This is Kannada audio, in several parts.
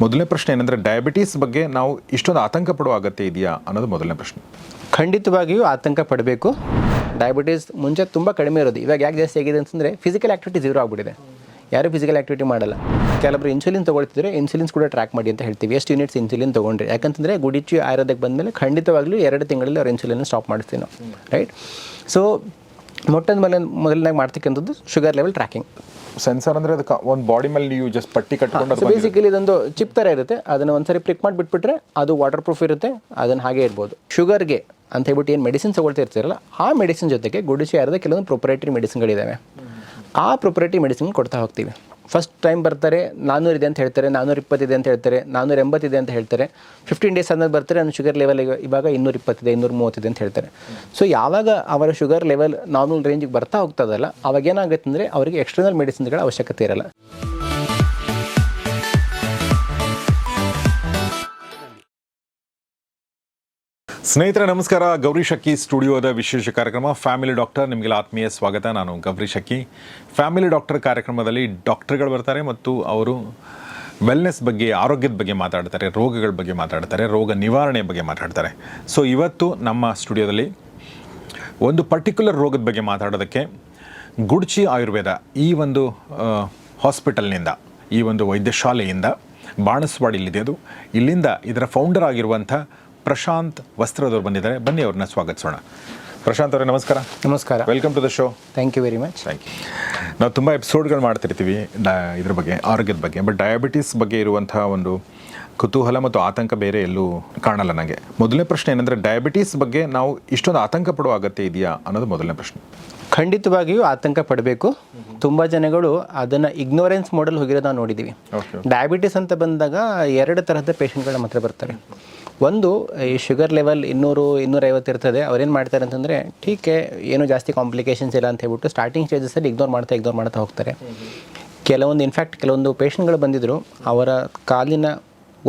ಮೊದಲನೇ ಪ್ರಶ್ನೆ ಏನಂದರೆ ಡಯಾಬಿಟೀಸ್ ಬಗ್ಗೆ ನಾವು ಇಷ್ಟೊಂದು ಆತಂಕ ಪಡುವ ಅಗತ್ಯ ಇದೆಯಾ ಅನ್ನೋದು ಮೊದಲನೇ ಪ್ರಶ್ನೆ. ಖಂಡಿತವಾಗಿಯೂ ಆತಂಕ ಪಡಬೇಕು. ಡಯಾಬಿಟೀಸ್ ಮುಂಚೆ ತುಂಬ ಕಡಿಮೆ ಇರೋದು. ಇವಾಗ ಯಾಕೆ ಜಾಸ್ತಿ ಆಗಿದೆ ಅಂತಂದರೆ ಫಿಸಿಕಲ್ ಆ್ಯಕ್ಟಿವಿಟಿ ಝೀರೋ ಆಗಿಬಿಟ್ಟಿದೆ. ಯಾರೂ ಫಿಸಿಕಲ್ ಆ್ಯಕ್ಟಿವಿಟಿ ಮಾಡಲ್ಲ. ಕೆಲವರು ಇನ್ಸುಲಿನ್ ತೊಗೊಳ್ತಿದ್ರೆ ಇನ್ಸುಲಿನ್ಸ್ ಕೂಡ ಟ್ರ್ಯಾಕ್ ಮಾಡಿ ಅಂತ ಹೇಳ್ತೀವಿ. ಎಷ್ಟು ಯೂನಿಟ್ಸ್ ಇನ್ಸುಲಿನ್ ತೊಗೊಂಡ್ರಿ. ಯಾಕಂತಂದರೆ, ಗುಡಿಚಿ ಆಯುರ್ವೇದಕ್ಕೆ ಬಂದಮೇಲೆ ಖಂಡಿತವಾಗಲೂ ಎರಡು ತಿಂಗಳಲ್ಲಿ ಅವ್ರು ಇನ್ಸುಲಿನ್ ಸ್ಟಾಪ್ ಮಾಡಿಸ್ತೀವಿ ನಾವು. ರೈಟ್ ಸೊ ಮೊಟ್ಟದ ಮೇಲೆ ಮೊದಲನೇ ಮಾಡ್ತಕ್ಕಂಥದ್ದು ಶುಗರ್ ಲೆವೆಲ್ ಟ್ರ್ಯಾಕಿಂಗ್ ಸೆನ್ಸರ್ ಅಂದ್ರೆ ಅದಕ್ಕೆ ಒಂದು ಬಾಡಿ ಮೇಲೆ ನೀವು ಜಸ್ಟ್ ಪಟ್ಟಿ ಕಟ್ಕೊಂಡು ಬೇಸಿಕಲಿ ಇದೊಂದು ಚಿಪ್ ಥರ ಇರುತ್ತೆ. ಅದನ್ನ ಒಂದ್ಸರಿ ಪ್ರಿಕ್ ಮಾಡಿ ಬಿಟ್ಬಿಟ್ರೆ ಅದು ವಾಟರ್ ಪ್ರೂಫ್ ಇರುತ್ತೆ. ಅದನ್ನ ಹಾಗೆ ಇರ್ಬೋದು ಶುಗರ್ಗೆ ಅಂತ ಹೇಳ್ಬಿಟ್ಟು ಏನು ಮೆಡಿಸಿನ್ ತಗೊಳ್ತಿರ್ತೀರಲ್ಲ ಆ ಮೆಡಿಸಿನ್ ಜೊತೆಗೆ ಗುಡಿಸಿ ಯಾರದ ಕೆಲವೊಂದು ಪ್ರೊಪರೇಟರಿ ಮೆಡಿಸಿನ್ಗಳಿದ್ದಾವೆ ಆ ಪ್ರೊಪರೇಟರಿ ಮೆಡಿಸಿನ್ ಕೊಡ್ತಾ ಹೋಗ್ತೀವಿ. ಫಸ್ಟ್ ಟೈಮ್ ಬರ್ತಾರೆ, ನಾನ್ನೂರು ಇದೆ ಅಂತ ಹೇಳ್ತಾರೆ, ನಾನ್ನೂರ ಇಪ್ಪತ್ತಿದೆ ಅಂತ ಹೇಳ್ತಾರೆ, ನಾನ್ನೂರ ಎಂಬತ್ತಿದೆ ಅಂತ ಹೇಳ್ತಾರೆ. ಫಿಫ್ಟೀನ್ ಡೇಸ್ ಆದ್ಮೇಲೆ ಬರ್ತಾರೆ, ನನ್ನ ಶುಗರ್ ಲೆವೆಲ್ ಇವಾಗ ಇನ್ನೂರ ಇಪ್ಪತ್ತಿದೆ ಇನ್ನೂರ ಮೂವತ್ತಿದೆ ಅಂತ ಹೇಳ್ತಾರೆ. ಸೊ ಯಾವಾಗ ಅವರ ಶುಗರ್ ಲೆವೆಲ್ ನಾರ್ಮಲ್ ರೇಂಜಿಗೆ ಬರ್ತಾ ಹೋಗ್ತದಲ್ಲ, ಅವಾಗ ಏನಾಗುತ್ತೆ ಅಂದರೆ ಅವರಿಗೆ ಎಕ್ಸ್ಟರ್ನಲ್ ಮೆಡಿಸಿನ್ಗಳ ಅವಶ್ಯಕತೆ ಇರಲ್ಲ. ಸ್ನೇಹಿತರೆ, ನಮಸ್ಕಾರ. ಗೌರಿ ಶಕ್ಕಿ ಸ್ಟುಡಿಯೋದ ವಿಶೇಷ ಕಾರ್ಯಕ್ರಮ. ಫ್ಯಾಮಿಲಿ ಡಾಕ್ಟರ್ ನಿಮಗೆಲ್ಲ ಆತ್ಮೀಯ ಸ್ವಾಗತ. ನಾನು ಗೌರಿ ಶಕ್ಕಿ ಫ್ಯಾಮಿಲಿ ಡಾಕ್ಟರ್ ಕಾರ್ಯಕ್ರಮದಲ್ಲಿ ಡಾಕ್ಟರ್ಗಳು ಬರ್ತಾರೆ ಮತ್ತು ಅವರು ವೆಲ್ನೆಸ್ ಬಗ್ಗೆ, ಆರೋಗ್ಯದ ಬಗ್ಗೆ ಮಾತಾಡ್ತಾರೆ, ರೋಗಗಳ ಬಗ್ಗೆ ಮಾತಾಡ್ತಾರೆ, ರೋಗ ನಿವಾರಣೆ ಬಗ್ಗೆ ಮಾತಾಡ್ತಾರೆ. ಸೊ ಇವತ್ತು ನಮ್ಮ ಸ್ಟುಡಿಯೋದಲ್ಲಿ ಒಂದು ಪರ್ಟಿಕ್ಯುಲರ್ ರೋಗದ ಬಗ್ಗೆ ಮಾತಾಡೋದಕ್ಕೆ ಗುಡ್ಚಿ ಆಯುರ್ವೇದ ಈ ಒಂದು ಹಾಸ್ಪಿಟಲ್ನಿಂದ ಈ ಒಂದು ವೈದ್ಯಶಾಲೆಯಿಂದ ಬಾಣಸ್ವಾಡಿಲಿದೆ ಅದು. ಇಲ್ಲಿಂದ ಇದರ ಫೌಂಡರ್ ಆಗಿರುವಂಥ ಪ್ರಶಾಂತ್ ವಸ್ತ್ರದವರು ಬಂದಿದ್ದಾರೆ. ಬನ್ನಿ ಅವ್ರನ್ನ ಸ್ವಾಗತಿಸೋಣ. ಪ್ರಶಾಂತ್ ಅವರೇ ನಮಸ್ಕಾರ. ನಮಸ್ಕಾರ. Welcome to the show thank you very much thank you ನಾವು ತುಂಬ ಎಪಿಸೋಡ್ಗಳು ಮಾಡ್ತಿರ್ತೀವಿ ಡಾ ಇದ್ರ ಬಗ್ಗೆ ಆರೋಗ್ಯದ ಬಗ್ಗೆ ಬಟ್ ಡಯಾಬಿಟಿಸ್ ಬಗ್ಗೆ ಇರುವಂತಹ ಒಂದು ಕುತೂಹಲ ಮತ್ತು ಆತಂಕ ಬೇರೆ ಎಲ್ಲೂ ಕಾಣಲ್ಲ ನನಗೆ ಮೊದಲನೇ ಪ್ರಶ್ನೆ ಏನಂದರೆ ಡಯಾಬಿಟೀಸ್ ಬಗ್ಗೆ ನಾವು ಇಷ್ಟೊಂದು ಆತಂಕ ಪಡುವ ಅಗತ್ಯ ಇದೆಯಾ ಅನ್ನೋದು ಮೊದಲನೇ ಪ್ರಶ್ನೆ. ಖಂಡಿತವಾಗಿಯೂ ಆತಂಕ ಪಡಬೇಕು. ತುಂಬ ಜನಗಳು ಅದನ್ನು ಇಗ್ನೋರೆನ್ಸ್ ಮಾಡಲ್ ಹೋಗಿರೋದು ನಾವು ನೋಡಿದ್ದೀವಿ ಡಯಾಬಿಟಿಸ್ ಅಂತ ಬಂದಾಗ ಎರಡು ತರಹದ ಪೇಷಂಟ್ಗಳ ಮಾತ್ರ ಬರ್ತಾರೆ. ಒಂದು ಈ ಶುಗರ್ ಲೆವೆಲ್ ಇನ್ನೂರು ಇನ್ನೂರೈವತ್ತು ಇರ್ತದೆ. ಅವ್ರೇನು ಮಾಡ್ತಾರೆ ಅಂತಂದರೆ ಟೀಕೆ ಏನು ಜಾಸ್ತಿ ಕಾಂಪ್ಲಿಕೇಶನ್ಸ್ ಇಲ್ಲ ಅಂತ ಹೇಳ್ಬಿಟ್ಟು ಸ್ಟಾರ್ಟಿಂಗ್ ಸ್ಟೇಜಸಲ್ಲಿ ಇಗ್ನೋರ್ ಮಾಡ್ತಾ ಇಗ್ನೋರ್ ಮಾಡ್ತಾ ಹೋಗ್ತಾರೆ. ಕೆಲವೊಂದು ಇನ್ಫ್ಯಾಕ್ಟ್ ಕೆಲವೊಂದು ಪೇಷಂಟ್ಗಳು ಬಂದಿದ್ದರು ಅವರ ಕಾಲಿನ